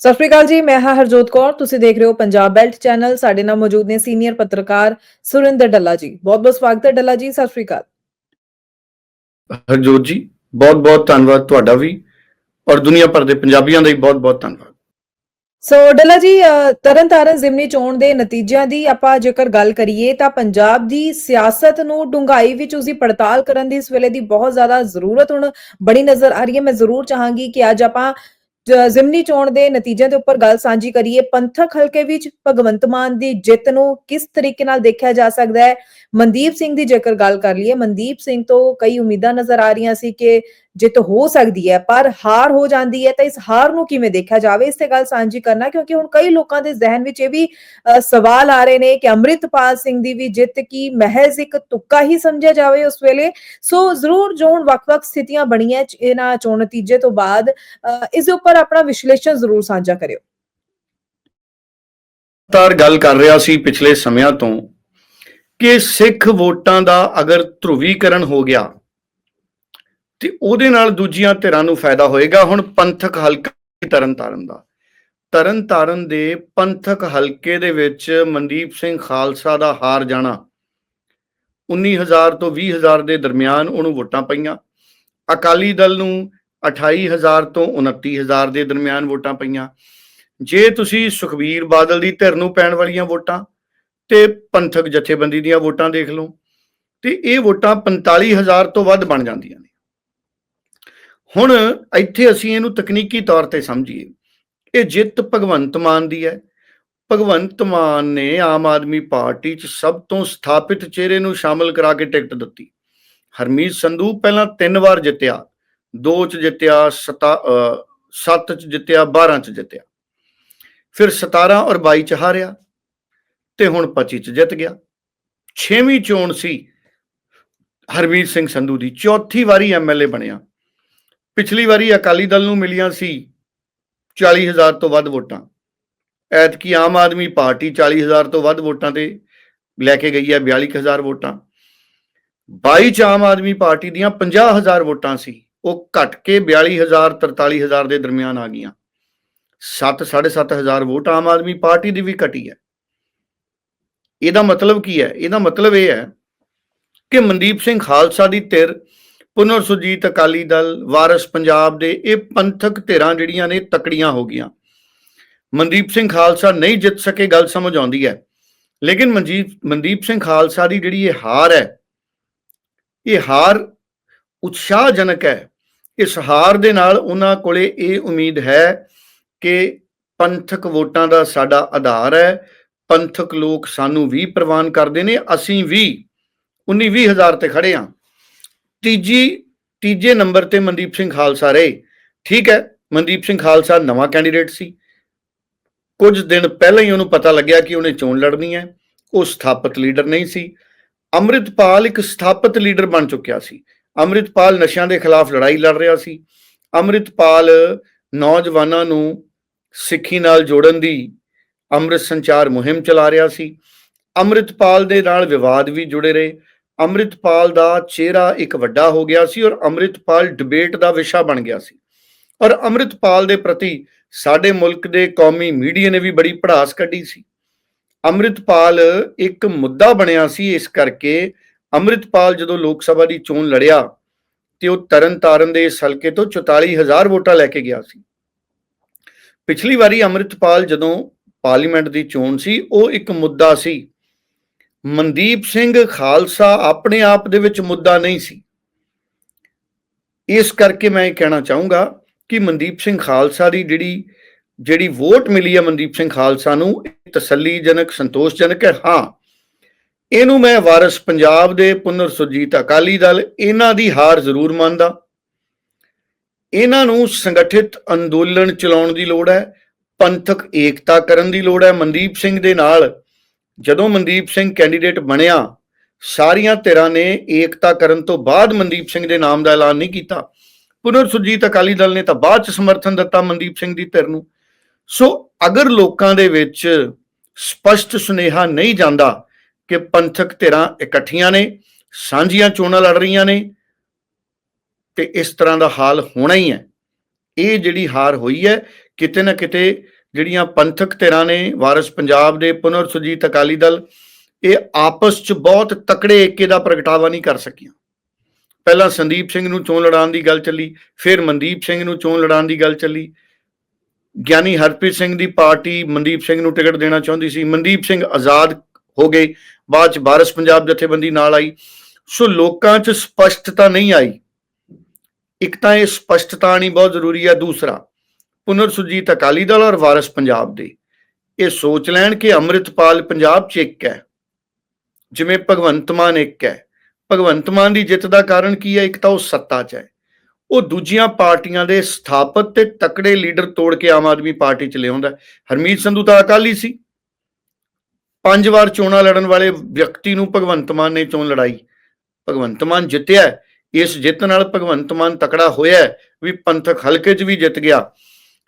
ਸਤਿ ਸ਼੍ਰੀ ਅਕਾਲ ਜੀ ਮੈਂ ਹਾਂ ਹਰਜੋਤ ਕੌਰ। ਤੁਸੀਂ ਦੇਖ ਰਹੇ ਹੋ ਪੰਜਾਬ ਬੈਲਟ ਚੈਨਲ। ਸਾਡੇ ਨਾਲ ਮੌਜੂਦ ਨੇ ਸੀਨੀਅਰ ਪੱਤਰਕਾਰ ਸੁਰਿੰਦਰ ਡੱਲਾ ਜੀ। ਬਹੁਤ ਬਹੁਤ ਸਵਾਗਤ ਹੈ ਡੱਲਾ ਜੀ ਸਤਿ ਸ਼੍ਰੀ ਅਕਾਲ। ਹਰਜੋਤ ਜੀ ਬਹੁਤ ਬਹੁਤ ਧੰਨਵਾਦ ਤੁਹਾਡਾ ਵੀ ਔਰ ਦੁਨੀਆ ਭਰ ਦੇ ਪੰਜਾਬੀਆਂ ਦਾ ਵੀ ਬਹੁਤ ਬਹੁਤ ਧੰਨਵਾਦ। ਸੋ ਡੱਲਾ ਜੀ ਤਰਨਤਾਰਨ ਜ਼ਿਮਨੀ ਚੋਣ ਦੇ ਨਤੀਜਿਆਂ ਦੀ ਆਪਾਂ ਜੇਕਰ ਗੱਲ ਕਰੀਏ ਤਾਂ ਪੰਜਾਬ ਦੀ ਸਿਆਸਤ ਨੂੰ ਡੂੰਘਾਈ ਵਿੱਚ ਉਸਦੀ ਪੜਤਾਲ ਕਰਨ ਦੀ ਇਸ ਵੇਲੇ ਦੀ ਬਹੁਤ ਜ਼ਿਆਦਾ ਜ਼ਰੂਰਤ ਹੁਣ ਬੜੀ ਨਜ਼ਰ ਆ ਰਹੀ ਹੈ। ਮੈਂ ਜ਼ਰੂਰ ਚਾਹਾਂਗੀ ਕਿ ਅੱਜ ਆਪਾਂ ਜ਼ਿਮਨੀ ਚੋਣ ਦੇ ਨਤੀਜਿਆਂ ਦੇ ਉੱਪਰ ਗੱਲ ਸਾਂਝੀ ਕਰੀਏ। ਪੰਥਕ ਹਲਕੇ ਵਿੱਚ ਭਗਵੰਤ ਮਾਨ ਦੀ ਜਿੱਤ ਨੂੰ ਕਿਸ ਤਰੀਕੇ ਨਾਲ ਦੇਖਿਆ ਜਾ ਸਕਦਾ ਹੈ? ਮਨਦੀਪ ਸਿੰਘ ਦੀ ਜੇਕਰ ਗੱਲ ਕਰ ਲਈਏ ਮਨਦੀਪ ਸਿੰਘ ਤੋਂ ਕਈ ਉਮੀਦਾਂ ਨਜ਼ਰ ਆ ਰਹੀਆਂ ਸੀ ਕਿ ਜਿੱਤ ਹੋ ਸਕਦੀ ਹੈ ਪਰ ਹਾਰ ਹੋ ਜਾਂਦੀ ਹੈ ਤਾਂ ਇਸ ਹਾਰ ਨੂੰ ਕਿਵੇਂ ਦੇਖਿਆ ਜਾਵੇ? ਇਸ ਤੇ ਗੱਲ ਸਾਂਝੀ ਕਰਨਾ ਕਿਉਂਕਿ ਹੁਣ ਕਈ ਲੋਕਾਂ ਦੇ ਜ਼ਿਹਨ ਵਿੱਚ ਇਹ ਵੀ ਸਵਾਲ ਆ ਰਹੇ ਨੇ ਕਿ ਅੰਮ੍ਰਿਤਪਾਲ ਸਿੰਘ ਦੀ ਵੀ ਜਿੱਤ ਕੀ ਮਹਿਜ਼ ਇੱਕ ਤੁੱਕਾ ਹੀ ਸਮਝਿਆ ਜਾਵੇ ਉਸ ਵੇਲੇ? ਸੋ ਜ਼ਰੂਰ ਜੋ ਹੁਣ ਵੱਖ-ਵੱਖ ਸਥਿਤੀਆਂ ਬਣੀਆਂ ਇਹਨਾਂ ਚੋਣ ਨਤੀਜੇ ਤੋਂ ਬਾਅਦ ਅ, ਇਸ ਦੇ ਉੱਪਰ ਆਪਣਾ ਵਿਸ਼ਲੇਸ਼ਣ ਜ਼ਰੂਰ ਸਾਂਝਾ ਕਰਿਓ। ਤਾਰ ਗੱਲ ਕਰ ਰਿਹਾ ਸੀ ਪਿਛਲੇ ਸਮਿਆਂ ਤੋਂ ਕਿ ਸਿੱਖ ਵੋਟਾਂ ਦਾ ਅਗਰ ਧਰੁਵੀਕਰਨ ਹੋ ਗਿਆ, ਤੇ ਉਹਦੇ ਨਾਲ ਦੂਜੀਆਂ ਧਿਰਾਂ ਨੂੰ ਫਾਇਦਾ ਹੋਏਗਾ। ਹੁਣ ਪੰਥਕ ਹਲਕਾ ਤਰਨਤਾਰਨ ਦਾ। ਤਰਨਤਾਰਨ ਦੇ ਪੰਥਕ ਹਲਕੇ ਦੇ ਵਿੱਚ ਮਨਦੀਪ ਸਿੰਘ ਖਾਲਸਾ ਦਾ ਹਾਰ ਜਾਣਾ 19000 ਤੋਂ 20000 ਦੇ ਦਰਮਿਆਨ ਉਹਨੂੰ ਵੋਟਾਂ ਪਈਆਂ। ਅਕਾਲੀ ਦਲ ਨੂੰ 28000 ਤੋਂ 29000 ਦੇ ਦਰਮਿਆਨ ਵੋਟਾਂ ਪਈਆਂ। ਜੇ ਤੁਸੀਂ ਸੁਖਬੀਰ ਬਾਦਲ ਦੀ ਧਿਰ ਨੂੰ ਪੈਣ ਵਾਲੀਆਂ ਵੋਟਾਂ ਤੇ ਪੰਥਕ ਜਥੇਬੰਦੀ ਦੀਆਂ ਵੋਟਾਂ ਦੇਖ ਲਓ, ਤੇ ਇਹ ਵੋਟਾਂ 45000 ਤੋਂ ਵੱਧ ਬਣ ਜਾਂਦੀਆਂ ਨੇ। ਹੁਣ ਇੱਥੇ ਅਸੀਂ ਇਹਨੂੰ ਤਕਨੀਕੀ ਤੌਰ ਤੇ ਸਮਝੀਏ। ਇਹ ਜਿੱਤ ਭਗਵੰਤ ਮਾਨ ਦੀ ਹੈ। ਭਗਵੰਤ ਮਾਨ ਨੇ ਆਮ ਆਦਮੀ ਪਾਰਟੀ 'ਚ ਸਭ ਤੋਂ ਸਥਾਪਿਤ ਚਿਹਰੇ ਨੂੰ ਸ਼ਾਮਲ ਕਰਾ ਕੇ ਟਿਕਟ ਦਿੱਤੀ। ਹਰਮੀਤ ਸੰਧੂ ਪਹਿਲਾਂ ਤਿੰਨ ਵਾਰ ਜਿੱਤਿਆ, ਦੋ 'ਚ ਜਿੱਤਿਆ 7 'ਚ ਜਿੱਤਿਆ 12 'ਚ ਜਿੱਤਿਆ। ਫਿਰ 17 ਔਰ 22 ਚ ਹਾਰਿਆ। ਤੇ ਹੁਣ 25 ਚ ਜਿੱਤ ਗਿਆ। ਛੇਵੀਂ ਚੋਣ ਸੀ ਹਰਮੀਤ ਸਿੰਘ ਸੰਧੂ ਦੀ। ਚੌਥੀ ਵਾਰੀ ਐਮਐਲਏ ਬਣਿਆ। ਪਿਛਲੀ ਵਾਰੀ ਅਕਾਲੀ ਦਲ ਨੂੰ ਮਿਲੀਆਂ ਸੀ 40000 ਤੋਂ ਵੱਧ ਵੋਟਾਂ। ਐਤਕੀ ਆਮ ਆਦਮੀ ਪਾਰਟੀ 40000 ਤੋਂ ਵੱਧ ਵੋਟਾਂ ਤੇ ਲੈ ਕੇ ਗਈ ਹੈ 42000 ਵੋਟਾਂ। 22 ਚ ਆਮ ਆਦਮੀ ਪਾਰਟੀ ਦੀਆਂ 50000 ਵੋਟਾਂ ਸੀ। ਉਹ ਘਟ ਕੇ 42000 43000 ਦੇ ਦਰਮਿਆਨ ਆ ਗਈਆਂ। 7 ਹਜ਼ਾਰ ਵੋਟ ਆਮ ਆਦਮੀ ਪਾਰਟੀ ਦੀ ਵੀ ਘਟੀ ਹੈ। ਇਹਦਾ ਮਤਲਬ ਕੀ ਹੈ? ਇਹਦਾ ਮਤਲਬ ਇਹ ਹੈ ਕਿ ਮਨਦੀਪ ਸਿੰਘ ਖਾਲਸਾ ਦੀ ਧਿਰ, ਪੁਨਰ ਸੁਜੀਤ ਅਕਾਲੀ ਦਲ, ਵਾਰਸ ਪੰਜਾਬ ਦੇ ਇਹ ਪੰਥਕ ਧਿਰਾਂ ਜਿਹੜੀਆਂ ਨੇ ਤਕੜੀਆਂ ਹੋ ਗਈਆਂ। ਮਨਦੀਪ ਸਿੰਘ ਖਾਲਸਾ ਨਹੀਂ ਜਿੱਤ ਸਕੇ ਗੱਲ ਸਮਝ ਆਉਂਦੀ ਹੈ। ਲੇਕਿਨ ਮਨਜੀਤ, ਮਨਦੀਪ ਸਿੰਘ ਖਾਲਸਾ ਦੀ ਜਿਹੜੀ ਇਹ ਹਾਰ ਹੈ, ਇਹ ਹਾਰ ਉਤਸ਼ਾਹਜਨਕ ਹੈ। ਇਸ ਹਾਰ ਦੇ ਨਾਲ ਉਹਨਾਂ ਕੋਲੇ ਇਹ ਉਮੀਦ ਹੈ ਕਿ ਪੰਥਕ ਵੋਟਾਂ ਦਾ ਸਾਡਾ ਆਧਾਰ ਹੈ ਪੰਥਕ ਲੋਕ ਸਾਨੂੰ ਵੀ ਪ੍ਰਵਾਨ ਕਰਦੇ ਨੇ, ਅਸੀਂ ਵੀ 19 20 ਹਜ਼ਾਰ ਤੇ ਖੜੇ ਹਾਂ। ਤੀਜੀ, ਤੀਜੇ ਨੰਬਰ ਤੇ ਮਨਦੀਪ ਸਿੰਘ ਖਾਲਸਾ ਰਹੇ। ਠੀਕ ਹੈ, ਮਨਦੀਪ ਸਿੰਘ ਖਾਲਸਾ ਨਵਾਂ ਕੈਂਡੀਡੇਟ ਸੀ। ਕੁਝ ਦਿਨ ਪਹਿਲਾਂ ਹੀ ਉਹਨੂੰ ਪਤਾ ਲੱਗਿਆ ਕਿ ਉਹਨੇ ਚੋਣ ਲੜਨੀ ਹੈ। ਉਹ ਸਥਾਪਿਤ ਲੀਡਰ ਨਹੀਂ ਸੀ। ਅੰਮ੍ਰਿਤਪਾਲ ਇੱਕ ਸਥਾਪਿਤ ਲੀਡਰ ਬਣ ਚੁੱਕਿਆ ਸੀ। ਅੰਮ੍ਰਿਤਪਾਲ ਨਸ਼ਿਆਂ ਦੇ ਖਿਲਾਫ ਲੜਾਈ ਲੜ ਰਿਹਾ ਸੀ। ਅੰਮ੍ਰਿਤਪਾਲ ਨੌਜਵਾਨਾਂ ਨੂੰ ਸਿੱਖੀ ਨਾਲ ਜੋੜਨ ਦੀ ਅੰਮ੍ਰਿਤ ਸੰਚਾਰ ਮੁਹਿੰਮ ਚਲਾ ਰਿਹਾ ਸੀ। ਅੰਮ੍ਰਿਤਪਾਲ ਦੇ ਨਾਲ ਵਿਵਾਦ ਵੀ ਜੁੜੇ ਰਹੇ। ਅੰਮ੍ਰਿਤਪਾਲ ਦਾ ਚਿਹਰਾ ਇੱਕ ਵੱਡਾ ਹੋ ਗਿਆ ਸੀ ਔਰ ਅੰਮ੍ਰਿਤਪਾਲ ਡਿਬੇਟ ਦਾ ਵਿਸ਼ਾ ਬਣ ਗਿਆ ਸੀ। ਔਰ ਅੰਮ੍ਰਿਤਪਾਲ ਦੇ ਪ੍ਰਤੀ ਸਾਡੇ ਮੁਲਕ ਦੇ ਕੌਮੀ ਮੀਡੀਆ ਨੇ ਵੀ ਬੜੀ ਪੜਾਸ ਕੱਢੀ ਸੀ। ਅੰਮ੍ਰਿਤਪਾਲ ਇੱਕ ਮੁੱਦਾ ਬਣਿਆ ਸੀ ਇਸ ਕਰਕੇ ਅੰਮ੍ਰਿਤਪਾਲ ਜਦੋਂ ਲੋਕ ਸਭਾ ਦੀ ਚੋਣ ਲੜਿਆ ਤੇ ਉਹ ਤਰਨਤਾਰਨ ਦੇ ਇਸ ਹਲਕੇ ਤੋਂ 44000 ਵੋਟਾਂ ਲੈ ਕੇ ਗਿਆ ਸੀ। ਪਿਛਲੀ ਵਾਰੀ ਅੰਮ੍ਰਿਤਪਾਲ ਜਦੋਂ ਪਾਰਲੀਮੈਂਟ ਦੀ ਚੋਣ ਸੀ, ਉਹ ਇੱਕ ਮੁੱਦਾ ਸੀ। ਮਨਦੀਪ ਸਿੰਘ ਖਾਲਸਾ ਆਪਣੇ ਆਪ ਦੇ ਵਿੱਚ ਮੁੱਦਾ ਨਹੀਂ ਸੀ। ਇਸ ਕਰਕੇ ਮੈਂ ਇਹ ਕਹਿਣਾ ਚਾਹੂੰਗਾ ਕਿ ਮਨਦੀਪ ਸਿੰਘ ਖਾਲਸਾ ਦੀ ਜਿਹੜੀ ਜਿਹੜੀ ਵੋਟ ਮਿਲੀ ਹੈ ਮਨਦੀਪ ਸਿੰਘ ਖਾਲਸਾ ਨੂੰ, ਇਹ ਤਸੱਲੀਜਨਕ, ਸੰਤੋਸ਼ਜਨਕ ਹੈ। ਹਾਂ, ਇਹਨੂੰ ਮੈਂ ਵਾਰਿਸ ਪੰਜਾਬ ਦੇ ਪੁਨਰ ਸੁਰਜੀਤ ਅਕਾਲੀ ਦਲ, ਇਹਨਾਂ ਦੀ ਹਾਰ ਜ਼ਰੂਰ ਮੰਨਦਾ। ਇਹਨਾਂ ਨੂੰ ਸੰਗਠਿਤ ਅੰਦੋਲਨ ਚਲਾਉਣ ਦੀ ਲੋੜ ਹੈ। ਪੰਥਕ ਏਕਤਾ ਕਰਨ ਦੀ ਲੋੜ ਹੈ। ਮਨਦੀਪ ਸਿੰਘ ਦੇ ਨਾਲ ਜਦੋਂ ਮਨਦੀਪ ਸਿੰਘ ਕੈਂਡੀਡੇਟ ਬਣਿਆ, ਸਾਰੀਆਂ ਧਿਰਾਂ ਨੇ ਏਕਤਾ ਕਰਨ ਤੋਂ ਬਾਅਦ ਮਨਦੀਪ ਸਿੰਘ ਦੇ ਨਾਮ ਦਾ ਐਲਾਨ ਨਹੀਂ ਕੀਤਾ। ਪੁਨਰ ਸੁਰਜੀਤ ਅਕਾਲੀ ਦਲ ਨੇ ਤਾਂ ਬਾਅਦ ਚ ਸਮਰਥਨ ਦਿੱਤਾ ਮਨਦੀਪ ਸਿੰਘ ਦੀ ਧਿਰ ਨੂੰ। ਸੋ ਅਗਰ ਲੋਕਾਂ ਦੇ ਵਿੱਚ ਸਪਸ਼ਟ ਸੁਨੇਹਾ ਨਹੀਂ ਜਾਂਦਾ ਕਿ ਪੰਥਕ ਧਿਰਾਂ ਇਕੱਠੀਆਂ ਨੇ, ਸਾਂਝੀਆਂ ਚੋਣਾਂ ਲੜ ਰਹੀਆਂ ਨੇ, ਤੇ ਇਸ ਤਰ੍ਹਾਂ ਦਾ ਹਾਲ ਹੋਣਾ ਹੀ ਹੈ। ਇਹ ਜਿਹੜੀ ਹਾਰ ਹੋਈ ਹੈ ਕਿਤੇ ਨਾ ਕਿਤੇ ਜਿਹੜੀਆਂ ਪੰਥਕ ਧਿਰਾਂ ਨੇ, ਵਾਰਿਸ ਪੰਜਾਬ ਦੇ, ਪੁਨਰ ਸੁਰਜੀਤ ਅਕਾਲੀ ਦਲ, ਇਹ ਆਪਸ 'ਚ ਬਹੁਤ ਤਕੜੇ ਏਕੇ ਦਾ ਪ੍ਰਗਟਾਵਾ ਨਹੀਂ ਕਰ ਸਕੀਆਂ। ਪਹਿਲਾਂ ਸੰਦੀਪ ਸਿੰਘ ਨੂੰ ਚੋਣ ਲੜਾਉਣ ਦੀ ਗੱਲ ਚੱਲੀ, ਫਿਰ ਮਨਦੀਪ ਸਿੰਘ ਨੂੰ ਚੋਣ ਲੜਾਉਣ ਦੀ ਗੱਲ ਚੱਲੀ। ਗਿਆਨੀ ਹਰਪ੍ਰੀਤ ਸਿੰਘ ਦੀ ਪਾਰਟੀ ਮਨਦੀਪ ਸਿੰਘ ਨੂੰ ਟਿਕਟ ਦੇਣਾ ਚਾਹੁੰਦੀ ਸੀ। ਮਨਦੀਪ ਸਿੰਘ ਆਜ਼ਾਦ ਹੋ ਗਏ, ਬਾਅਦ ਚ ਵਾਰਿਸ ਪੰਜਾਬ ਜਥੇਬੰਦੀ ਨਾਲ ਆਈ। ਸੋ ਲੋਕਾਂ 'ਚ ਸਪਸ਼ਟਤਾ ਨਹੀਂ ਆਈ। ਇੱਕ ਤਾਂ ਇਹ ਸਪਸ਼ਟਤਾ ਆਣੀ ਬਹੁਤ ਜ਼ਰੂਰੀ ਹੈ ਦੂਸਰਾ ਪੁਨਰ ਸੁਰਜੀਤ ਅਕਾਲੀ ਦਲ ਔਰ ਵਾਰਿਸ ਪੰਜਾਬ ਦੇ। ਇਹ ਸੋਚ ਲੈਣ ਕਿ ਅੰਮ੍ਰਿਤਪਾਲ ਪੰਜਾਬ 'ਚ ਇੱਕ ਹੈ। ਜਿਵੇਂ ਭਗਵੰਤ ਮਾਨ ਇੱਕ ਹੈ। ਭਗਵੰਤ ਮਾਨ ਦੀ ਜਿੱਤ ਦਾ ਕਾਰਨ ਕੀ ਹੈ? ਇੱਕ ਤਾਂ ਉਹ ਸੱਤਾ 'ਚ ਹੈ। ਉਹ ਦੂਜੀਆਂ ਪਾਰਟੀਆਂ ਦੇ ਸਥਾਪਿਤ ਤੇ ਤਕੜੇ ਲੀਡਰ ਤੋੜ ਕੇ ਆਮ ਆਦਮੀ ਪਾਰਟੀ 'ਚ ਲਿਆਉਂਦਾ ਹਰਮੀਤ ਸੰਧੂ ਤਾਂ ਅਕਾਲੀ ਸੀ। ਪੰਜ ਵਾਰ ਚੋਣਾਂ ਲੜਨ ਵਾਲੇ ਵਿਅਕਤੀ ਨੂੰ ਭਗਵੰਤ ਮਾਨ ਨੇ ਚੋਣ ਲੜਾਈ। ਭਗਵੰਤ ਮਾਨ ਜਿੱਤਿਆ। ਇਸ ਜਿੱਤ ਨਾਲ ਭਗਵੰਤ ਮਾਨ ਤਕੜਾ ਹੋਇਆ ਵੀ ਪੰਥਕ ਹਲਕੇ 'ਚ ਵੀ ਜਿੱਤ ਗਿਆ।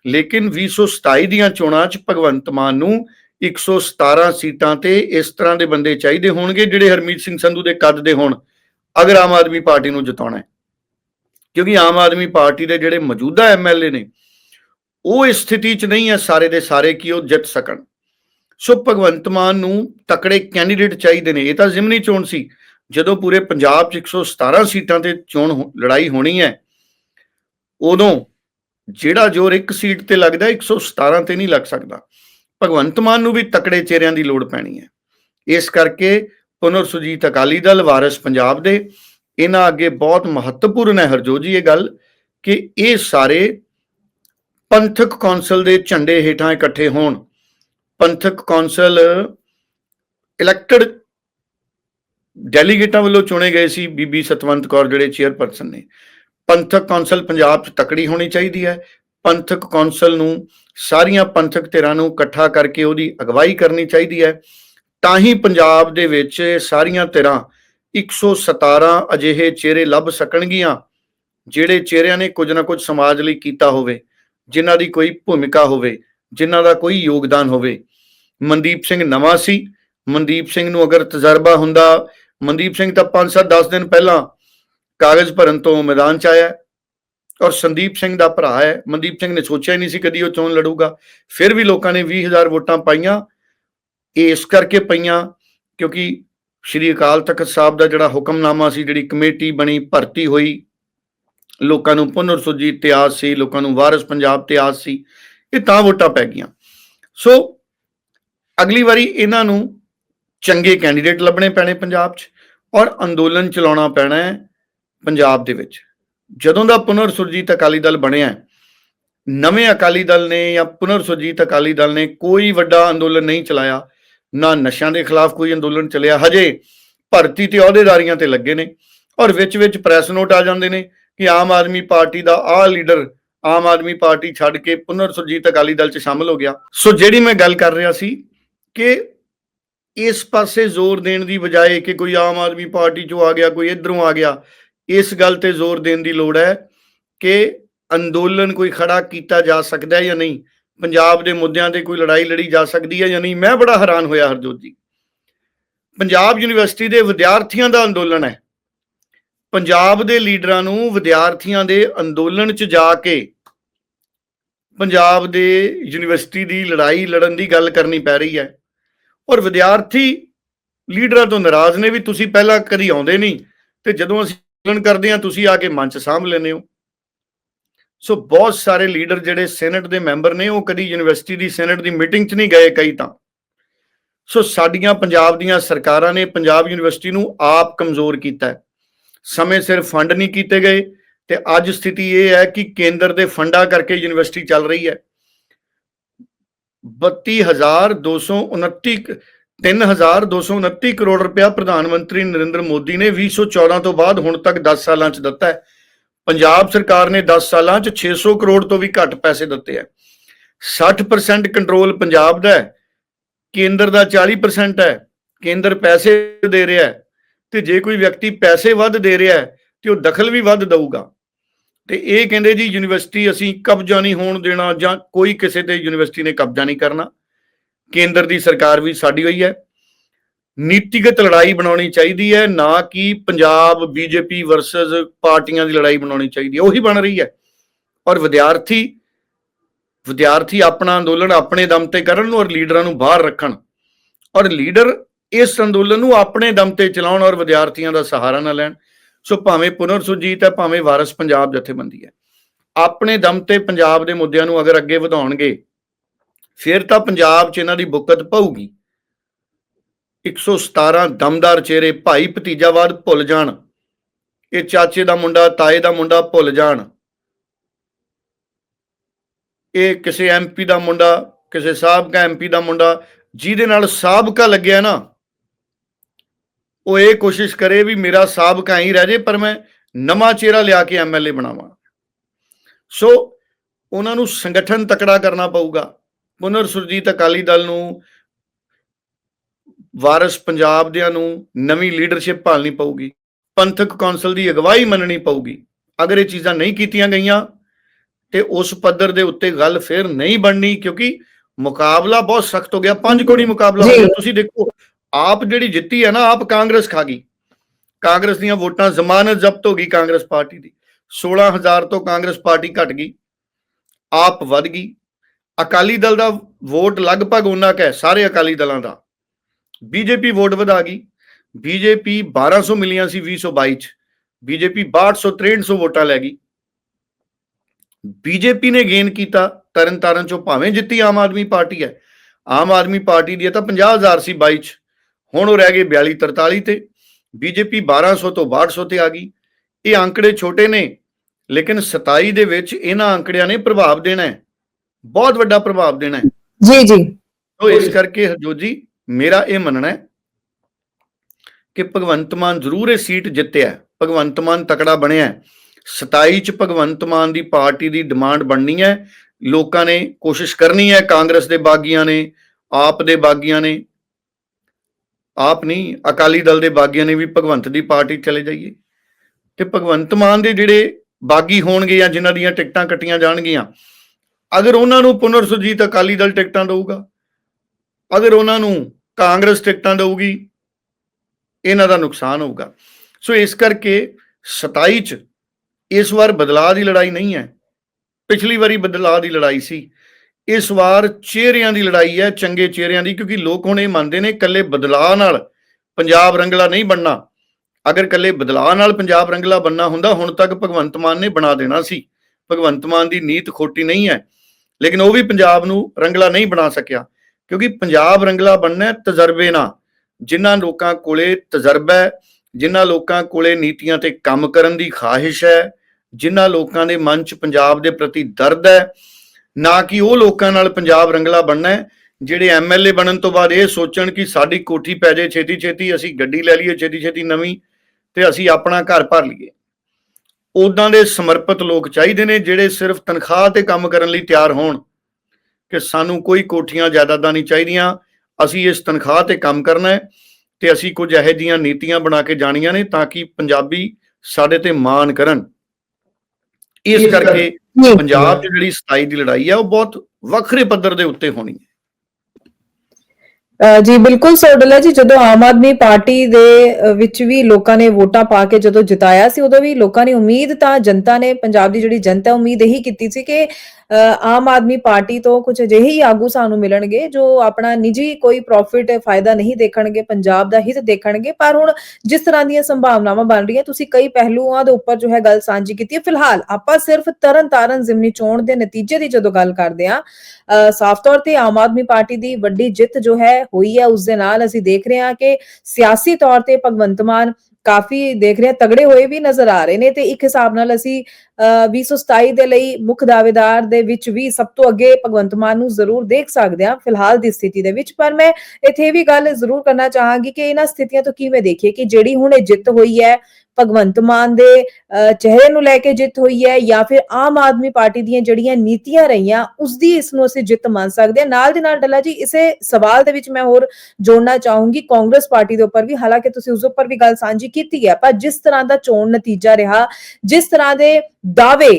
ਲੇਕਿਨ 2027 ਦੀਆਂ ਚੋਣਾਂ 'ਚ ਭਗਵੰਤ ਮਾਨ ਨੂੰ 117 ਸੀਟਾਂ ਤੇ ਇਸ ਤਰ੍ਹਾਂ ਦੇ ਬੰਦੇ ਚਾਹੀਦੇ ਹੋਣਗੇ ਜਿਹੜੇ ਹਰਮੀਤ ਸਿੰਘ ਸੰਧੂ ਦੇ ਕੱਦ ਦੇ ਹੋਣ, ਅਗਰ ਆਮ ਆਦਮੀ ਪਾਰਟੀ ਨੂੰ ਜਿਤਾਉਣਾ ਹੈ। ਕਿਉਂਕਿ ਆਮ ਆਦਮੀ ਪਾਰਟੀ ਦੇ ਜਿਹੜੇ ਮੌਜੂਦਾ ਐਮਐਲਏ ਨੇ, ਉਹ ਇਸ ਸਥਿਤੀ 'ਚ ਨਹੀਂ ਹੈ ਸਾਰੇ ਦੇ ਸਾਰੇ ਕਿ ਉਹ ਜਿੱਤ ਸਕਣ। ਸੋ ਭਗਵੰਤ ਮਾਨ ਨੂੰ ਤਕੜੇ ਕੈਂਡੀਡੇਟ ਚਾਹੀਦੇ ਨੇ, ਇਹ ਤਾਂ ਜ਼ਿਮਨੀ ਚੋਣ ਸੀ। ਜਦੋਂ ਪੂਰੇ ਪੰਜਾਬ 'ਚ 117 ਸੀਟਾਂ ਤੇ ਚੋਣ ਹੋ- ਲੜਾਈ ਹੋਣੀ ਹੈ, ਉਦੋਂ ਜਿਹੜਾ ਜ਼ੋਰ ਇੱਕ ਸੀਟ ਤੇ ਲੱਗਦਾ ਹੈ, 117 ਤੇ ਨਹੀਂ ਲੱਗ ਸਕਦਾ। ਭਗਵੰਤ ਮਾਨ ਨੂੰ ਵੀ ਤਕੜੇ ਚਿਹਰਿਆਂ ਦੀ ਲੋੜ ਪੈਣੀ ਹੈ। ਇਸ ਕਰਕੇ ਪੁਨਰ ਸੁਜੀਤ ਅਕਾਲੀ ਦਲ ਵਾਰਿਸ ਪੰਜਾਬ ਦੇ ਇਹਨਾਂ ਅੱਗੇ ਬਹੁਤ ਮਹੱਤਵਪੂਰਨ ਹੈ ਹਰਜੋਤ ਜੀ ਇਹ ਗੱਲ ਕਿ ਇਹ ਸਾਰੇ ਪੰਥਕ ਕੌਂਸਲ ਦੇ ਝੰਡੇ ਹੇਠਾਂ ਇਕੱਠੇ ਹੋਣ। ਪੰਥਕ ਕੌਂਸਲ ਇਲੈਕਟਡ ਡੈਲੀਗੇਟਾਂ ਵੱਲੋਂ ਚੁਣੇ ਗਏ ਸੀ ਬੀਬੀ ਸਤਵੰਤ ਕੌਰ ਜਿਹੜੇ ਚੇਅਰਪਰਸਨ ਨੇ। ਪੰਥਕ ਕੌਂਸਲ ਪੰਜਾਬ 'ਚ ਤਕੜੀ ਹੋਣੀ ਚਾਹੀਦੀ ਹੈ। ਪੰਥਕ ਕੌਂਸਲ ਨੂੰ ਸਾਰੀਆਂ ਪੰਥਕ ਧਿਰਾਂ ਨੂੰ ਇਕੱਠਾ ਕਰਕੇ ਉਹਦੀ ਅਗਵਾਈ ਕਰਨੀ ਚਾਹੀਦੀ ਹੈ। ਤਾਂ ਹੀ ਪੰਜਾਬ ਦੇ ਵਿੱਚ ਸਾਰੀਆਂ ਧਿਰਾਂ 117 ਅਜਿਹੇ ਚਿਹਰੇ ਲੱਭ ਸਕਣਗੀਆਂ, ਜਿਹੜੇ ਚਿਹਰਿਆਂ ਨੇ ਕੁਝ ਨਾ ਕੁਝ ਸਮਾਜ ਲਈ ਕੀਤਾ ਹੋਵੇ, ਜਿਨ੍ਹਾਂ ਦੀ ਕੋਈ ਭੂਮਿਕਾ ਹੋਵੇ, ਜਿਨ੍ਹਾਂ ਦਾ ਕੋਈ ਯੋਗਦਾਨ ਹੋਵੇ। ਮਨਦੀਪ ਸਿੰਘ ਨਵਾਂ ਸੀ। ਮਨਦੀਪ ਸਿੰਘ ਨੂੰ ਅਗਰ ਤਜਰਬਾ ਹੁੰਦਾ, ਮਨਦੀਪ ਸਿੰਘ ਤਾਂ 5-7 10 ਦਿਨ ਪਹਿਲਾਂ ਕਾਗਜ਼ ਭਰਨ ਤੋਂ ਮੈਦਾਨ ਚ ਆਇਆ ਔਰ ਸੰਦੀਪ ਸਿੰਘ ਦਾ ਭਰਾ ਹੈ। ਮਨਦੀਪ ਸਿੰਘ ਨੇ ਸੋਚਿਆ ਹੀ ਨਹੀਂ ਸੀ ਕਦੀ ਉਹ ਚੋਣ ਲੜੂਗਾ। ਫਿਰ ਵੀ ਲੋਕਾਂ ਨੇ 20000 ਵੋਟਾਂ ਪਾਈਆਂ। ਇਹ ਇਸ ਕਰਕੇ ਪਈਆਂ ਕਿਉਂਕਿ ਸ਼੍ਰੀ ਅਕਾਲ ਤਖਤ ਸਾਹਿਬ ਦਾ ਜਿਹੜਾ ਹੁਕਮਨਾਮਾ ਸੀ, ਜਿਹੜੀ ਕਮੇਟੀ ਬਣੀ, ਭਰਤੀ ਹੋਈ, ਲੋਕਾਂ ਨੂੰ ਪੁਨਰ ਸੁਰਜੀਤ ਤੇ ਆਸ ਸੀ, ਲੋਕਾਂ ਨੂੰ ਵਾਰਿਸ ਪੰਜਾਬ ਤੇ ਆਸ ਸੀ, ਇਹ ਤਾਂ ਵੋਟਾਂ ਪੈ ਗਈਆਂ। ਸੋ ਅਗਲੀ ਵਾਰੀ ਇਹਨਾਂ ਨੂੰ ਚੰਗੇ ਕੈਂਡੀਡੇਟ ਲੱਭਣੇ ਪੈਣੇ ਪੰਜਾਬ 'ਚ ਔਰ ਅੰਦੋਲਨ ਚਲਾਉਣਾ ਪੈਣਾ ਹੈ। ਪੰਜਾਬ ਦੇ ਵਿੱਚ। ਜਦੋਂ ਦਾ ਪੁਨਰ ਸੁਰਜੀਤ ਅਕਾਲੀ ਦਲ ਬਣਿਆ ਨਵੇਂ ਅਕਾਲੀ ਦਲ ਨੇ ਜਾਂ ਪੁਨਰ ਸੁਰਜੀਤ ਅਕਾਲੀ ਦਲ ਨੇ ਕੋਈ ਵੱਡਾ ਅੰਦੋਲਨ ਨਹੀਂ ਚਲਾਇਆ, ਨਾ ਨਸ਼ਿਆਂ ਦੇ ਖਿਲਾਫ ਕੋਈ ਅੰਦੋਲਨ ਚੱਲਿਆ। ਹਜੇ ਭਰਤੀ ਤੇ ਅਹੁਦੇਦਾਰੀਆਂ ਤੇ ਲੱਗੇ ਨੇ ਔਰ ਵਿੱਚ ਵਿੱਚ ਪ੍ਰੈਸ ਨੋਟ ਆ ਜਾਂਦੇ ਨੇ ਕਿ ਆਮ ਆਦਮੀ ਪਾਰਟੀ ਦਾ ਆਹ ਲੀਡਰ ਆਮ ਆਦਮੀ ਪਾਰਟੀ ਛੱਡ ਕੇ ਪੁਨਰ ਸੁਰਜੀਤ ਅਕਾਲੀ ਦਲ 'ਚ ਸ਼ਾਮਲ ਹੋ ਗਿਆ। ਸੋ ਜਿਹੜੀ ਮੈਂ ਗੱਲ ਕਰ ਰਿਹਾ ਸੀ ਕਿ ਇਸ ਪਾਸੇ ਜ਼ੋਰ ਦੇਣ ਦੀ ਬਜਾਏ ਕਿ ਕੋਈ ਆਮ ਆਦਮੀ ਪਾਰਟੀ 'ਚੋਂ ਆ ਗਿਆ, ਕੋਈ ਇਧਰੋਂ ਆ ਗਿਆ ਇਸ ਗੱਲ ਤੇ ਜ਼ੋਰ ਦੇਣ ਦੀ ਲੋੜ ਹੈ ਕਿ ਅੰਦੋਲਨ ਕੋਈ ਖੜਾ ਕੀਤਾ ਜਾ ਸਕਦਾ ਹੈ ਜਾਂ ਨਹੀਂ? ਪੰਜਾਬ ਦੇ ਮੁੱਦਿਆਂ ਤੇ ਕੋਈ ਲੜਾਈ ਲੜੀ ਜਾ ਸਕਦੀ ਹੈ ਜਾਂ ਨਹੀਂ? ਮੈਂ ਬੜਾ ਹੈਰਾਨ ਹੋਇਆ, ਹਰਜੋਤ ਜੀ। ਪੰਜਾਬ ਯੂਨੀਵਰਸਿਟੀ ਦੇ ਵਿਦਿਆਰਥੀਆਂ ਦਾ ਅੰਦੋਲਨ ਹੈ। ਪੰਜਾਬ ਦੇ ਲੀਡਰਾਂ ਨੂੰ ਵਿਦਿਆਰਥੀਆਂ ਦੇ ਅੰਦੋਲਨ 'ਚ ਜਾ ਕੇ ਪੰਜਾਬ ਦੇ ਯੂਨੀਵਰਸਿਟੀ ਦੀ ਲੜਾਈ ਲੜਨ ਦੀ ਗੱਲ ਕਰਨੀ ਪੈ ਰਹੀ ਹੈ। ਔਰ ਵਿਦਿਆਰਥੀ ਲੀਡਰਾਂ ਤੋਂ ਨਾਰਾਜ਼ ਨੇ ਵੀ ਤੁਸੀਂ ਪਹਿਲਾਂ ਕਦੀ ਆਉਂਦੇ ਨਹੀਂ ਤੇ ਜਦੋਂ ਅਸੀਂ ਅੰਦੋਲਨ ਕਰਦੇ ਹਾਂ ਤੁਸੀਂ ਆ ਕੇ ਮੰਚ ਸਾਂਭ ਲੈਂਦੇ ਹੋ। ਸੋ ਬਹੁਤ ਸਾਰੇ ਲੀਡਰ ਜਿਹੜੇ ਸੈਨੇਟ ਦੇ ਮੈਂਬਰ ਨੇ, ਉਹ ਕਦੀ ਯੂਨੀਵਰਸਿਟੀ ਦੀ ਸੈਨੇਟ ਦੀ ਮੀਟਿੰਗ 'ਚ ਨਹੀਂ ਗਏ ਕਈ ਤਾਂ। ਸੋ ਸਾਡੀਆਂ ਪੰਜਾਬ ਦੀਆਂ ਸਰਕਾਰਾਂ ਨੇ ਪੰਜਾਬ ਯੂਨੀਵਰਸਿਟੀ ਨੂੰ ਆਪ ਕਮਜ਼ੋਰ ਕੀਤਾ ਸਮੇਂ ਸਿਰ ਫੰਡ ਨਹੀਂ ਕੀਤੇ ਗਏ ਤੇ ਅੱਜ ਸਥਿਤੀ ਇਹ ਹੈ ਕਿ ਕੇਂਦਰ ਦੇ ਫੰਡਾਂ ਕਰਕੇ ਯੂਨੀਵਰਸਿਟੀ ਚੱਲ ਰਹੀ ਹੈ। 32229 3229 ਕਰੋੜ ਰੁਪਇਆ ਪ੍ਰਧਾਨ ਮੰਤਰੀ ਨਰਿੰਦਰ ਮੋਦੀ ਨੇ 2014 ਤੋਂ ਬਾਅਦ ਹੁਣ ਤੱਕ 10 ਸਾਲਾਂ ਚ ਦਿੱਤਾ ਹੈ। ਪੰਜਾਬ ਸਰਕਾਰ ਨੇ 10 ਸਾਲਾਂ ਚ 600 ਕਰੋੜ ਤੋਂ ਵੀ ਘੱਟ ਪੈਸੇ ਦਿੱਤੇ ਹੈ। 60% ਕੰਟਰੋਲ ਪੰਜਾਬ ਦਾ ਹੈ, ਕੇਂਦਰ ਦਾ 40% ਹੈ, ਕੇਂਦਰ ਪੈਸੇ ਦੇ ਰਿਹਾ ਹੈ ਤੇ ਜੇ ਕੋਈ ਵਿਅਕਤੀ ਪੈਸੇ ਵੱਧ ਦੇ ਰਿਹਾ ਹੈ ਤੇ ਉਹ ਦਖਲ ਵੀ ਵੱਧ ਦਊਗਾ। ਤੇ ਇਹ ਕਹਿੰਦੇ ਜੀ ਯੂਨੀਵਰਸਿਟੀ ਅਸੀਂ ਕਬਜ਼ਾ ਨਹੀਂ ਹੋਣ ਦੇਣਾ ਜਾਂ ਕੋਈ ਕਿਸੇ ਤੇ ਯੂਨੀਵਰਸਿਟੀ ਨੇ ਕਬਜ਼ਾ ਨਹੀਂ ਕਰਨਾ। ਕੇਂਦਰ ਦੀ ਸਰਕਾਰ ਵੀ ਸਾਡੀ ਹੋਈ ਹੈ। ਨੀਤੀਗਤ ਲੜਾਈ ਬਣਾਉਣੀ ਚਾਹੀਦੀ ਹੈ, ਨਾ ਕਿ ਪੰਜਾਬ, ਬੀਜੇਪੀ ਵਰਸਸ ਪਾਰਟੀਆਂ ਦੀ ਲੜਾਈ ਬਣਾਉਣੀ ਚਾਹੀਦੀ ਹੈ। ਉਹੀ ਬਣ ਰਹੀ ਹੈ। ਔਰ ਵਿਦਿਆਰਥੀ ਵਿਦਿਆਰਥੀ ਆਪਣਾ ਅੰਦੋਲਨ ਆਪਣੇ ਦਮ ਤੇ ਕਰਨ ਔਰ ਲੀਡਰਾਂ ਨੂੰ ਬਾਹਰ ਰੱਖਣ। ਔਰ ਲੀਡਰ ਇਸ ਅੰਦੋਲਨ ਨੂੰ ਆਪਣੇ ਦਮ ਤੇ ਚਲਾਉਣ ਔਰ ਵਿਦਿਆਰਥੀਆਂ ਦਾ ਸਹਾਰਾ ਨਾ ਲੈਣ। ਸੋ ਭਾਵੇਂ ਪੁਨਰ ਸੁਰਜੀਤ ਹੈ, ਭਾਵੇਂ ਵਾਰਸ ਪੰਜਾਬ ਜਥੇਬੰਦੀ ਹੈ। ਆਪਣੇ ਦਮ ਤੇ ਪੰਜਾਬ ਦੇ ਮੁੱਦਿਆਂ ਨੂੰ ਅਗਰ ਅੱਗੇ ਵਧਾਉਣਗੇ ਫਿਰ ਤਾਂ ਪੰਜਾਬ 'ਚ ਇਹਨਾਂ ਦੀ ਬੁੱਕਤ ਪਊਗੀ। 117 ਦਮਦਾਰ ਚਿਹਰੇ ਭਾਈ ਭਤੀਜਾਵਾਦ ਭੁੱਲ ਜਾਣ। ਇਹ ਚਾਚੇ ਦਾ ਮੁੰਡਾ, ਤਾਏ ਦਾ ਮੁੰਡਾ ਭੁੱਲ ਜਾਣ। ਇਹ ਕਿਸੇ ਐਮਪੀ ਦਾ ਮੁੰਡਾ, ਕਿਸੇ ਸਾਬਕਾ ਐਮਪੀ ਦਾ ਮੁੰਡਾ, ਜਿਹਦੇ ਨਾਲ ਸਾਬਕਾ ਲੱਗਿਆ ਨਾ, ਉਹ ਇਹ ਕੋਸ਼ਿਸ਼ ਕਰੇ ਵੀ ਮੇਰਾ ਸਾਬਕਾ ਹੀ ਰਹਿ ਜੇ, ਪਰ ਮੈਂ ਨਵਾਂ ਚਿਹਰਾ ਲਿਆ ਕੇ ਐਮਐਲਏ ਬਣਾਵਾਂ। ਸੋ, ਉਹਨਾਂ ਨੂੰ ਸੰਗਠਨ ਤਕੜਾ ਕਰਨਾ ਪਊਗਾ। ਪੁਨਰ ਸੁਰਜੀਤ ਅਕਾਲੀ ਦਲ ਨੂੰ ਵਾਰਿਸ ਪੰਜਾਬ ਦਿਆਂ ਨੂੰ ਨਵੀਂ ਲੀਡਰਸ਼ਿਪ ਭਾਲਣੀ ਪਊਗੀ। ਪੰਥਕ ਕੌਂਸਲ ਦੀ ਅਗਵਾਈ ਮੰਨਣੀ ਪਊਗੀ। ਅਗਰ ਇਹ ਚੀਜ਼ਾਂ ਨਹੀਂ ਕੀਤੀਆਂ ਗਈਆਂ ਤੇ ਉਸ ਪੱਧਰ ਦੇ ਉੱਤੇ ਗੱਲ ਫਿਰ ਨਹੀਂ ਬਣਨੀ ਕਿਉਂਕਿ ਮੁਕਾਬਲਾ ਬਹੁਤ ਸਖਤ ਹੋ ਗਿਆ। ਪੰਜ ਕੋੜੀ ਮੁਕਾਬਲਾ ਹੋ। ਗਿਆ। ਤੁਸੀਂ ਦੇਖੋ ਆਪ ਜਿਹੜੀ ਜਿੱਤੀ ਹੈ ਨਾ ਆਪ ਕਾਂਗਰਸ ਖਾ ਗਈ। ਕਾਂਗਰਸ ਦੀਆਂ ਵੋਟਾਂ ਜ਼ਮਾਨਤ ਜ਼ਬਤ ਹੋ ਗਈ ਕਾਂਗਰਸ ਪਾਰਟੀ ਦੀ। 16000 ਤੋਂ ਕਾਂਗਰਸ ਪਾਰਟੀ ਘਟ ਗਈ। ਆਪ ਵੱਧ ਗਈ। ਅਕਾਲੀ ਦਲ ਦਾ ਵੋਟ ਲਗਭਗ ਉਹਨਾਂ ਕੁ ਹੈ, ਸਾਰੇ ਅਕਾਲੀ ਦਲਾਂ ਦਾ। ਬੀਜੇਪੀ ਵੋਟ ਵਧਾ ਗਈ। ਬੀਜੇਪੀ 1200 ਮਿਲੀਆਂ ਸੀ 2022 ਚ। ਬੀਜੇਪੀ 6200 6300 ਵੋਟਾਂ ਲੈ ਗਈ। ਬੀਜੇਪੀ ਨੇ ਗੇਨ ਕੀਤਾ, ਤਰਨ ਤਾਰਨ ਚੋਂ ਭਾਵੇਂ ਜਿੱਤੀ ਆਮ ਆਦਮੀ ਪਾਰਟੀ ਹੈ। ਆਮ ਆਦਮੀ ਪਾਰਟੀ ਦੀ ਤਾਂ 50000 ਸੀ 22 ਚ। ਹੁਣ ਉਹ ਰਹਿ ਗਏ 42 43 ਤੇ। ਬੀਜੇਪੀ 1200 ਤੋਂ 6200 ਤੇ ਆ ਗਈ। ਇਹ ਅੰਕੜੇ ਛੋਟੇ ਨੇ, ਲੇਕਿਨ 27 ਦੇ ਵਿੱਚ ਇਹਨਾਂ ਅੰਕੜਿਆਂ ਨੇ ਪ੍ਰਭਾਵ ਦੇਣਾ ਹੈ। ਬਹੁਤ ਵੱਡਾ ਪ੍ਰਭਾਵ ਦੇਣਾ ਹੈ। ਜੀ ਜੀ। ਤੋ ਇਸ ਕਰਕੇ ਹਰਜੋਤ ਜੀ ਮੇਰਾ ਇਹ ਮੰਨਣਾ ਹੈ ਕਿ ਭਗਵੰਤ ਮਾਨ ਜ਼ਰੂਰ ਇਹ ਸੀਟ ਜਿੱਤਿਆ। ਭਗਵੰਤ ਮਾਨ ਤਕੜਾ ਬਣਿਆ ਹੈ। 27 ਚ ਭਗਵੰਤ ਮਾਨ ਦੀ ਪਾਰਟੀ ਦੀ ਡਿਮਾਂਡ ਬਣਨੀ ਹੈ। ਲੋਕਾਂ ਨੇ ਕੋਸ਼ਿਸ਼ ਕਰਨੀ ਹੈ ਕਾਂਗਰਸ ਦੇ ਬਾਗੀਆਂ ਨੇ ਆਪ ਦੇ ਬਾਗੀਆਂ ਨੇ। ਆਪ ਨਹੀਂ ਅਕਾਲੀ ਦਲ ਦੇ ਬਾਗੀਆਂ ਨੇ ਵੀ ਭਗਵੰਤ ਦੀ ਪਾਰਟੀ ਚਲੇ ਜਾਈਏ। ਤੇ ਭਗਵੰਤ ਮਾਨ ਦੇ ਜਿਹੜੇ ਬਾਗੀ ਹੋਣਗੇ ਜਾਂ ਜਿਨ੍ਹਾਂ ਦੀਆਂ ਟਿਕਟਾਂ ਕੱਟੀਆਂ ਜਾਣਗੀਆਂ ਅਗਰ ਉਹਨਾਂ ਨੂੰ ਪੁਨਰ ਸੁਰਜੀਤ ਅਕਾਲੀ ਦਲ ਟਿਕਟਾਂ ਦਊਗਾ, ਅਗਰ ਉਹਨਾਂ ਨੂੰ ਕਾਂਗਰਸ ਟਿਕਟਾਂ ਦਊਗੀ, ਇਹਨਾਂ ਦਾ ਨੁਕਸਾਨ ਹੋਊਗਾ। ਸੋ ਇਸ ਕਰਕੇ 27 ਚ ਇਸ ਵਾਰ ਬਦਲਾਅ ਦੀ ਲੜਾਈ ਨਹੀਂ ਹੈ। ਪਿਛਲੀ ਵਾਰੀ ਬਦਲਾਅ ਦੀ ਲੜਾਈ ਸੀ। ਇਸ ਵਾਰ ਚਿਹਰਿਆਂ ਦੀ ਲੜਾਈ ਹੈ, ਚੰਗੇ ਚਿਹਰਿਆਂ ਦੀ, ਕਿਉਂਕਿ ਲੋਕ ਹੁਣ ਇਹ ਮੰਨਦੇ ਨੇ ਇਕੱਲੇ ਬਦਲਾਅ ਨਾਲ ਪੰਜਾਬ ਰੰਗਲਾ ਨਹੀਂ ਬਣਨਾ। ਅਗਰ ਇਕੱਲੇ ਬਦਲਾਅ ਨਾਲ ਪੰਜਾਬ ਰੰਗਲਾ ਬਣਨਾ ਹੁੰਦਾ, ਹੁਣ ਤੱਕ ਭਗਵੰਤ ਮਾਨ ਨੇ ਬਣਾ ਦੇਣਾ ਸੀ। ਭਗਵੰਤ ਮਾਨ ਦੀ ਨੀਤ ਖੋਟੀ ਨਹੀਂ ਹੈ। ਲੇਕਿਨ ਉਹ ਵੀ ਪੰਜਾਬ ਨੂੰ ਰੰਗਲਾ ਨਹੀਂ ਬਣਾ ਸਕਿਆ, ਕਿਉਂਕਿ ਪੰਜਾਬ ਰੰਗਲਾ ਬਣਨਾ ਤਜਰਬੇ ਨਾਲ। ਜਿਨ੍ਹਾਂ ਲੋਕਾਂ ਕੋਲੇ ਤਜਰਬਾ ਹੈ, ਜਿਨ੍ਹਾਂ ਲੋਕਾਂ ਕੋਲੇ ਨੀਤੀਆਂ ਤੇ ਕੰਮ ਕਰਨ ਦੀ ਖਾਹਿਸ਼ ਹੈ, ਜਿਨ੍ਹਾਂ ਲੋਕਾਂ ਦੇ ਮਨ 'ਚ ਪੰਜਾਬ ਦੇ ਪ੍ਰਤੀ ਦਰਦ ਹੈ, ਨਾ ਕਿ ਉਹ ਲੋਕਾਂ ਨਾਲ ਪੰਜਾਬ ਰੰਗਲਾ ਬਣਨਾ ਹੈ, ਜਿਹੜੇ ਐਮਐਲਏ ਬਣਨ ਤੋਂ ਬਾਅਦ ਇਹ ਸੋਚਣ ਕਿ ਸਾਡੀ ਕੋਠੀ ਪੈ ਜਾਏ ਛੇਤੀ ਛੇਤੀ ਅਸੀਂ ਗੱਡੀ ਲੈ ਲਈਏ ਛੇਤੀ ਛੇਤੀ ਨਵੀਂ ਤੇ ਅਸੀਂ ਆਪਣਾ ਘਰ ਭਰ ਲਈਏ। ਉਦਾਂ ਦੇ ਸਮਰਪਿਤ ਲੋਕ ਚਾਹੀਦੇ ਨੇ ਜਿਹੜੇ ਸਿਰਫ ਤਨਖਾਹ ਤੇ ਕੰਮ ਕਰਨ ਲਈ ਤਿਆਰ ਹੋਣ ਕਿ ਸਾਨੂੰ ਕੋਈ ਕੋਠੀਆਂ ਜਾਇਦਾਦਾਂ ਨਹੀਂ ਚਾਹੀਦੀਆਂ। ਅਸੀਂ ਇਸ ਤਨਖਾਹ ਤੇ ਕੰਮ ਕਰਨਾ ਹੈ ਤੇ ਅਸੀਂ ਕੁਝ ਇਹੋ ਜਿਹੀਆਂ ਨੀਤੀਆਂ ਬਣਾ ਕੇ ਜਾਣੀਆਂ ਨੇ ਤਾਂ ਕਿ ਪੰਜਾਬੀ ਸਾਡੇ ਤੇ ਮਾਣ ਕਰਨ। ਇਸ ਕਰਕੇ ਪੰਜਾਬ 'ਚ ਜਿਹੜੀ 27 ਦੀ ਲੜਾਈ ਹੈ ਉਹ ਬਹੁਤ ਵੱਖਰੇ ਪੱਧਰ ਦੇ ਉੱਤੇ ਹੋਣੀ ਹੈ। ਜੀ ਬਿਲਕੁਲ ਸੋਡਲਾ ਜੀ। ਜਦੋਂ ਆਮ ਆਦਮੀ ਪਾਰਟੀ ਦੇ ਅ, ਵਿੱਚ ਵੀ ਲੋਕਾਂ ਨੇ ਵੋਟਾਂ ਪਾ ਕੇ ਜਦੋਂ ਜਿਤਾਇਆ ਸੀ ਉਦੋਂ ਵੀ ਲੋਕਾਂ ਨੇ ਉਮੀਦ ਤਾਂ ਜਨਤਾ ਨੇ ਪੰਜਾਬ ਦੀ ਜਿਹੜੀ ਜਨਤਾ ਉਮੀਦ ਇਹੀ ਕੀਤੀ ਸੀ ਕਿ ਆਮ ਆਦਮੀ ਪਾਰਟੀ ਤੋਂ ਕੁਝ ਅਜਿਹੇ ਹੀ ਆਗੂ ਸਾਨੂੰ ਮਿਲਣਗੇ ਜੋ ਆਪਣਾ ਨਿੱਜੀ ਕੋਈ ਪ੍ਰੋਫਿਟ ਫਾਇਦਾ ਨਹੀਂ ਦੇਖਣਗੇ ਪੰਜਾਬ ਦਾ ਹਿੱਤ ਦੇਖਣਗੇ ਪਰ ਹੁਣ ਜਿਸ ਤਰ੍ਹਾਂ ਦੀਆਂ ਸੰਭਾਵਨਾਵਾਂ ਬਣ ਰਹੀਆਂ ਤੁਸੀਂ ਕਈ ਪਹਿਲੂਆਂ ਦੇ ਉੱਪਰ ਜੋ ਹੈ ਗੱਲ ਸਾਂਝੀ ਕੀਤੀ ਹੈ। ਫਿਲਹਾਲ ਆਪਾਂ ਸਿਰਫ ਤਰਨ ਤਾਰਨ ਜ਼ਿਮਨੀ ਚੋਣ ਦੇ ਨਤੀਜੇ ਦੀ ਜਦੋਂ ਗੱਲ ਕਰਦੇ ਹਾਂ ਅ, ਸਾਫ਼ ਤੌਰ ਤੇ ਆਮ ਆਦਮੀ ਪਾਰਟੀ ਦੀ ਵੱਡੀ ਜਿੱਤ ਜੋ ਹੈ ਹੋਈ ਹੈ ਉਸ ਦੇ ਨਾਲ ਅਸੀਂ ਦੇਖ ਰਹੇ ਹਾਂ ਕਿ ਸਿਆਸੀ ਤੌਰ ਤੇ ਭਗਵੰਤ ਮਾਨ ਕਾਫੀ ਦੇਖ ਰਹੇ ਤਗੜੇ ਹੋਏ ਵੀ ਨਜ਼ਰ ਆ ਰਹੇ ਨੇ ਤੇ ਇੱਕ ਹਿਸਾਬ ਨਾਲ ਅਸੀਂ ਅ, 2027 ਦੇ ਲਈ ਮੁੱਖ ਦਾਅਵੇਦਾਰ ਦੇ ਵਿੱਚ ਵੀ ਸਭ ਤੋਂ ਅੱਗੇ ਭਗਵੰਤ ਮਾਨ ਨੂੰ ਜ਼ਰੂਰ ਦੇਖ ਸਕਦੇ ਹਾਂ ਫਿਲਹਾਲ ਦੀ ਸਥਿਤੀ ਦੇ ਵਿੱਚ ਪਰ ਮੈਂ ਇੱਥੇ ਇਹ ਵੀ ਗੱਲ ਜ਼ਰੂਰ ਕਰਨਾ ਚਾਹਾਂਗੀ ਕਿ ਇਹਨਾਂ ਸਥਿਤੀਆਂ ਤੋਂ ਕਿਵੇਂ ਦੇਖੀਏ ਕਿ ਜਿਹੜੀ ਹੁਣ ਇਹ ਜਿੱਤ ਹੋਈ ਹੈ ਭਗਵੰਤ ਮਾਨ ਦੇ ਚਿਹਰੇ ਨੂੰ ਲੈ ਕੇ ਜਿੱਤ ਹੋਈ ਹੈ ਜਾਂ ਫਿਰ ਆਮ ਆਦਮੀ ਪਾਰਟੀ ਦੀਆਂ ਜਿਹੜੀਆਂ ਨੀਤੀਆਂ ਰਹੀਆਂ, ਉਸ ਦੀ ਇਸ ਨੂੰ ਅਸੀਂ ਜਿੱਤ ਮੰਨ ਸਕਦੇ ਹਾਂ। ਨਾਲ ਦੀ ਨਾਲ ਡੱਲਾ ਜੀ, ਇਸੇ ਸਵਾਲ ਦੇ ਵਿੱਚ ਮੈਂ ਹੋਰ ਜੋੜਨਾ ਚਾਹੂੰਗੀ ਕਾਂਗਰਸ ਪਾਰਟੀ ਦੇ ਉੱਪਰ ਵੀ। ਹਾਲਾਂਕਿ ਤੁਸੀਂ ਉਸ ਉੱਪਰ ਵੀ ਗੱਲ ਸਾਂਝੀ ਕੀਤੀ ਹੈ, ਪਰ ਜਿਸ ਤਰ੍ਹਾਂ ਦਾ ਚੋਣ ਨਤੀਜਾ ਰਿਹਾ, ਜਿਸ ਤਰ੍ਹਾਂ ਦੇ ਦਾਅਵੇ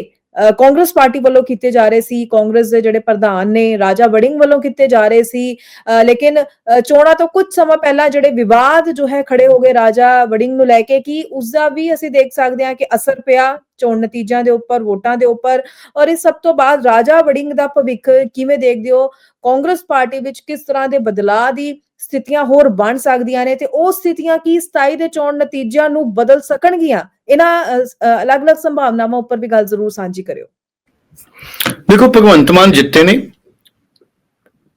ਕਾਂਗਰਸ ਪਾਰਟੀ ਵੱਲੋਂ ਕੀਤੇ ਜਾ ਰਹੇ ਸੀ, ਕਾਂਗਰਸ ਦੇ ਜਿਹੜੇ ਪ੍ਰਧਾਨ ਨੇ, ਰਾਜਾ ਵੜਿੰਗ ਵੱਲੋਂ ਕੀਤੇ ਜਾ ਰਹੇ ਸੀ ਲੇਕਿਨ ਚੋਣਾਂ ਤੋਂ ਕੁਝ ਸਮਾਂ ਪਹਿਲਾਂ ਜਿਹੜੇ ਵਿਵਾਦ ਜੋ ਹੈ ਖੜੇ ਹੋ ਗਏ ਰਾਜਾ ਵੜਿੰਗ ਨੂੰ ਲੈ ਕੇ, ਕਿ ਉਸ ਦਾ ਵੀ ਅਸੀਂ ਦੇਖ ਸਕਦੇ ਹਾਂ ਕਿ ਅਸਰ ਪਿਆ ਚੋਣ ਨਤੀਜਿਆਂ ਦੇ ਉੱਪਰ, ਵੋਟਾਂ ਦੇ ਉੱਪਰ, ਔਰ ਇਸ ਸਭ ਤੋਂ ਬਾਅਦ ਰਾਜਾ ਵੜਿੰਗ ਦਾ ਭਵਿੱਖ ਕਿਵੇਂ ਦੇਖਦੇ ਹੋ? ਕਾਂਗਰਸ ਪਾਰਟੀ ਵਿੱਚ ਕਿਸ ਤਰ੍ਹਾਂ ਦੇ ਬਦਲਾਅ ਦੀ ਸਥਿਤੀਆਂ ਹੋਰ ਬਣ ਸਕਦੀਆਂ ਨੇ ਤੇ ਉਹ ਸਥਿਤੀਆਂ ਕੀ 27 ਦੇ ਚੋਣ ਨਤੀਜਿਆਂ ਨੂੰ ਬਦਲ ਸਕਣਗੀਆਂ? ਇਹਨਾਂ ਅਲੱਗ-ਅਲੱਗ ਸੰਭਾਵਨਾਵਾਂ ਉੱਪਰ ਵੀ ਗੱਲ ਜ਼ਰੂਰ ਸਾਂਝੀ ਕਰਿਓ। ਦੇਖੋ, ਭਗਵੰਤ ਮਾਨ ਜਿੱਤੇ ਨੇ,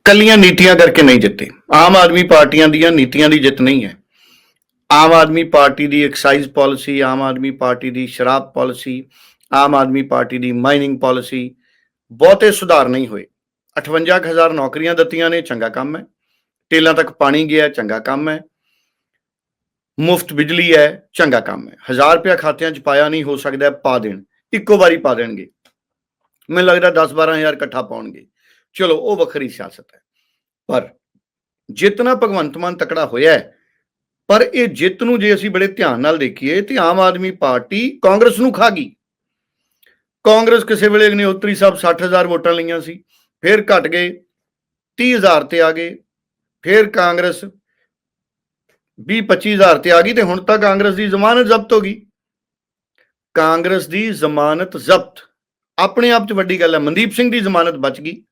ਕੱਲੀਆਂ ਨੀਤੀਆਂ ਕਰਕੇ ਨਹੀਂ ਜਿੱਤੇ। ਆਮ ਆਦਮੀ ਪਾਰਟੀਆਂ ਦੀਆਂ ਨੀਤੀਆਂ ਦੀ ਜਿੱਤ ਨਹੀਂ ਹੈ। ਆਮ ਆਦਮੀ ਪਾਰਟੀ ਦੀ excise policy Aam Aadmi party ਦੀ ਸ਼ਰਾਬ ਪਾਲਿਸੀ ਆਮ ਆਦਮੀ ਪਾਰਟੀ ਦੀ ਮਾਈਨਿੰਗ ਪਾਲਿਸੀ ਬਹੁਤੇ ਸੁਧਾਰ ਨਹੀਂ ਹੋਏ। 58000 ਨੌਕਰੀਆਂ ਦਿੱਤੀਆਂ ਨੇ, ਚੰਗਾ ਕੰਮ ਹੈ। ਟੇਲਾਂ ਤੱਕ ਪਾਣੀ ਗਿਆ, ਚੰਗਾ ਕੰਮ ਹੈ। ਮੁਫਤ ਬਿਜਲੀ ਹੈ, ਚੰਗਾ ਕੰਮ ਹੈ। 1000 ਰੁਪਇਆ ਖਾਤਿਆਂ 'ਚ ਪਾਇਆ ਨਹੀਂ ਹੋ ਸਕਦਾ, ਪਾ ਦੇਣ। ਇੱਕੋ ਵਾਰੀ ਪਾ ਦੇਣਗੇ। ਮੈਨੂੰ ਲੱਗਦਾ 10 12000 ਇਕੱਠਾ ਪਾਉਣਗੇ। ਚਲੋ, ਉਹ ਵੱਖਰੀ ਸਿਆਸਤ ਹੈ। ਪਰ ਜਿਤਨਾ ਭਗਵੰਤ ਮਾਨ ਤਕੜਾ ਹੋਇਆ ਪਰ ਇਹ ਜਿੱਤ ਨੂੰ ਜੇ ਅਸੀਂ ਬੜੇ ਧਿਆਨ ਨਾਲ ਦੇਖੀਏ, ਤੇ ਆਮ ਆਦਮੀ ਪਾਰਟੀ ਕਾਂਗਰਸ ਨੂੰ ਖਾ ਗਈ। ਕਾਂਗਰਸ ਕਿਸੇ ਵੇਲੇ ਅਗਨੀਹੋਤਰੀ ਸਾਹਿਬ 60000 ਵੋਟਾਂ ਲਈਆਂ ਸੀ, ਫਿਰ ਘਟ ਗਏ 30000 ਤੇ ਆ ਗਏ। ਫਿਰ ਕਾਂਗਰਸ 20 25000 ਤੇ ਆ ਗਈ ਤੇ ਹੁਣ ਤਾਂ ਕਾਂਗਰਸ ਦੀ ਜ਼ਮਾਨਤ ਜ਼ਬਤ ਹੋ ਗਈ। ਕਾਂਗਰਸ ਦੀ ਜ਼ਮਾਨਤ ਜ਼ਬਤ। ਆਪਣੇ ਆਪ 'ਚ ਵੱਡੀ ਗੱਲ ਹੈ, ਮਨਦੀਪ ਸਿੰਘ ਦੀ ਜ਼ਮਾਨਤ ਬਚ ਗਈ।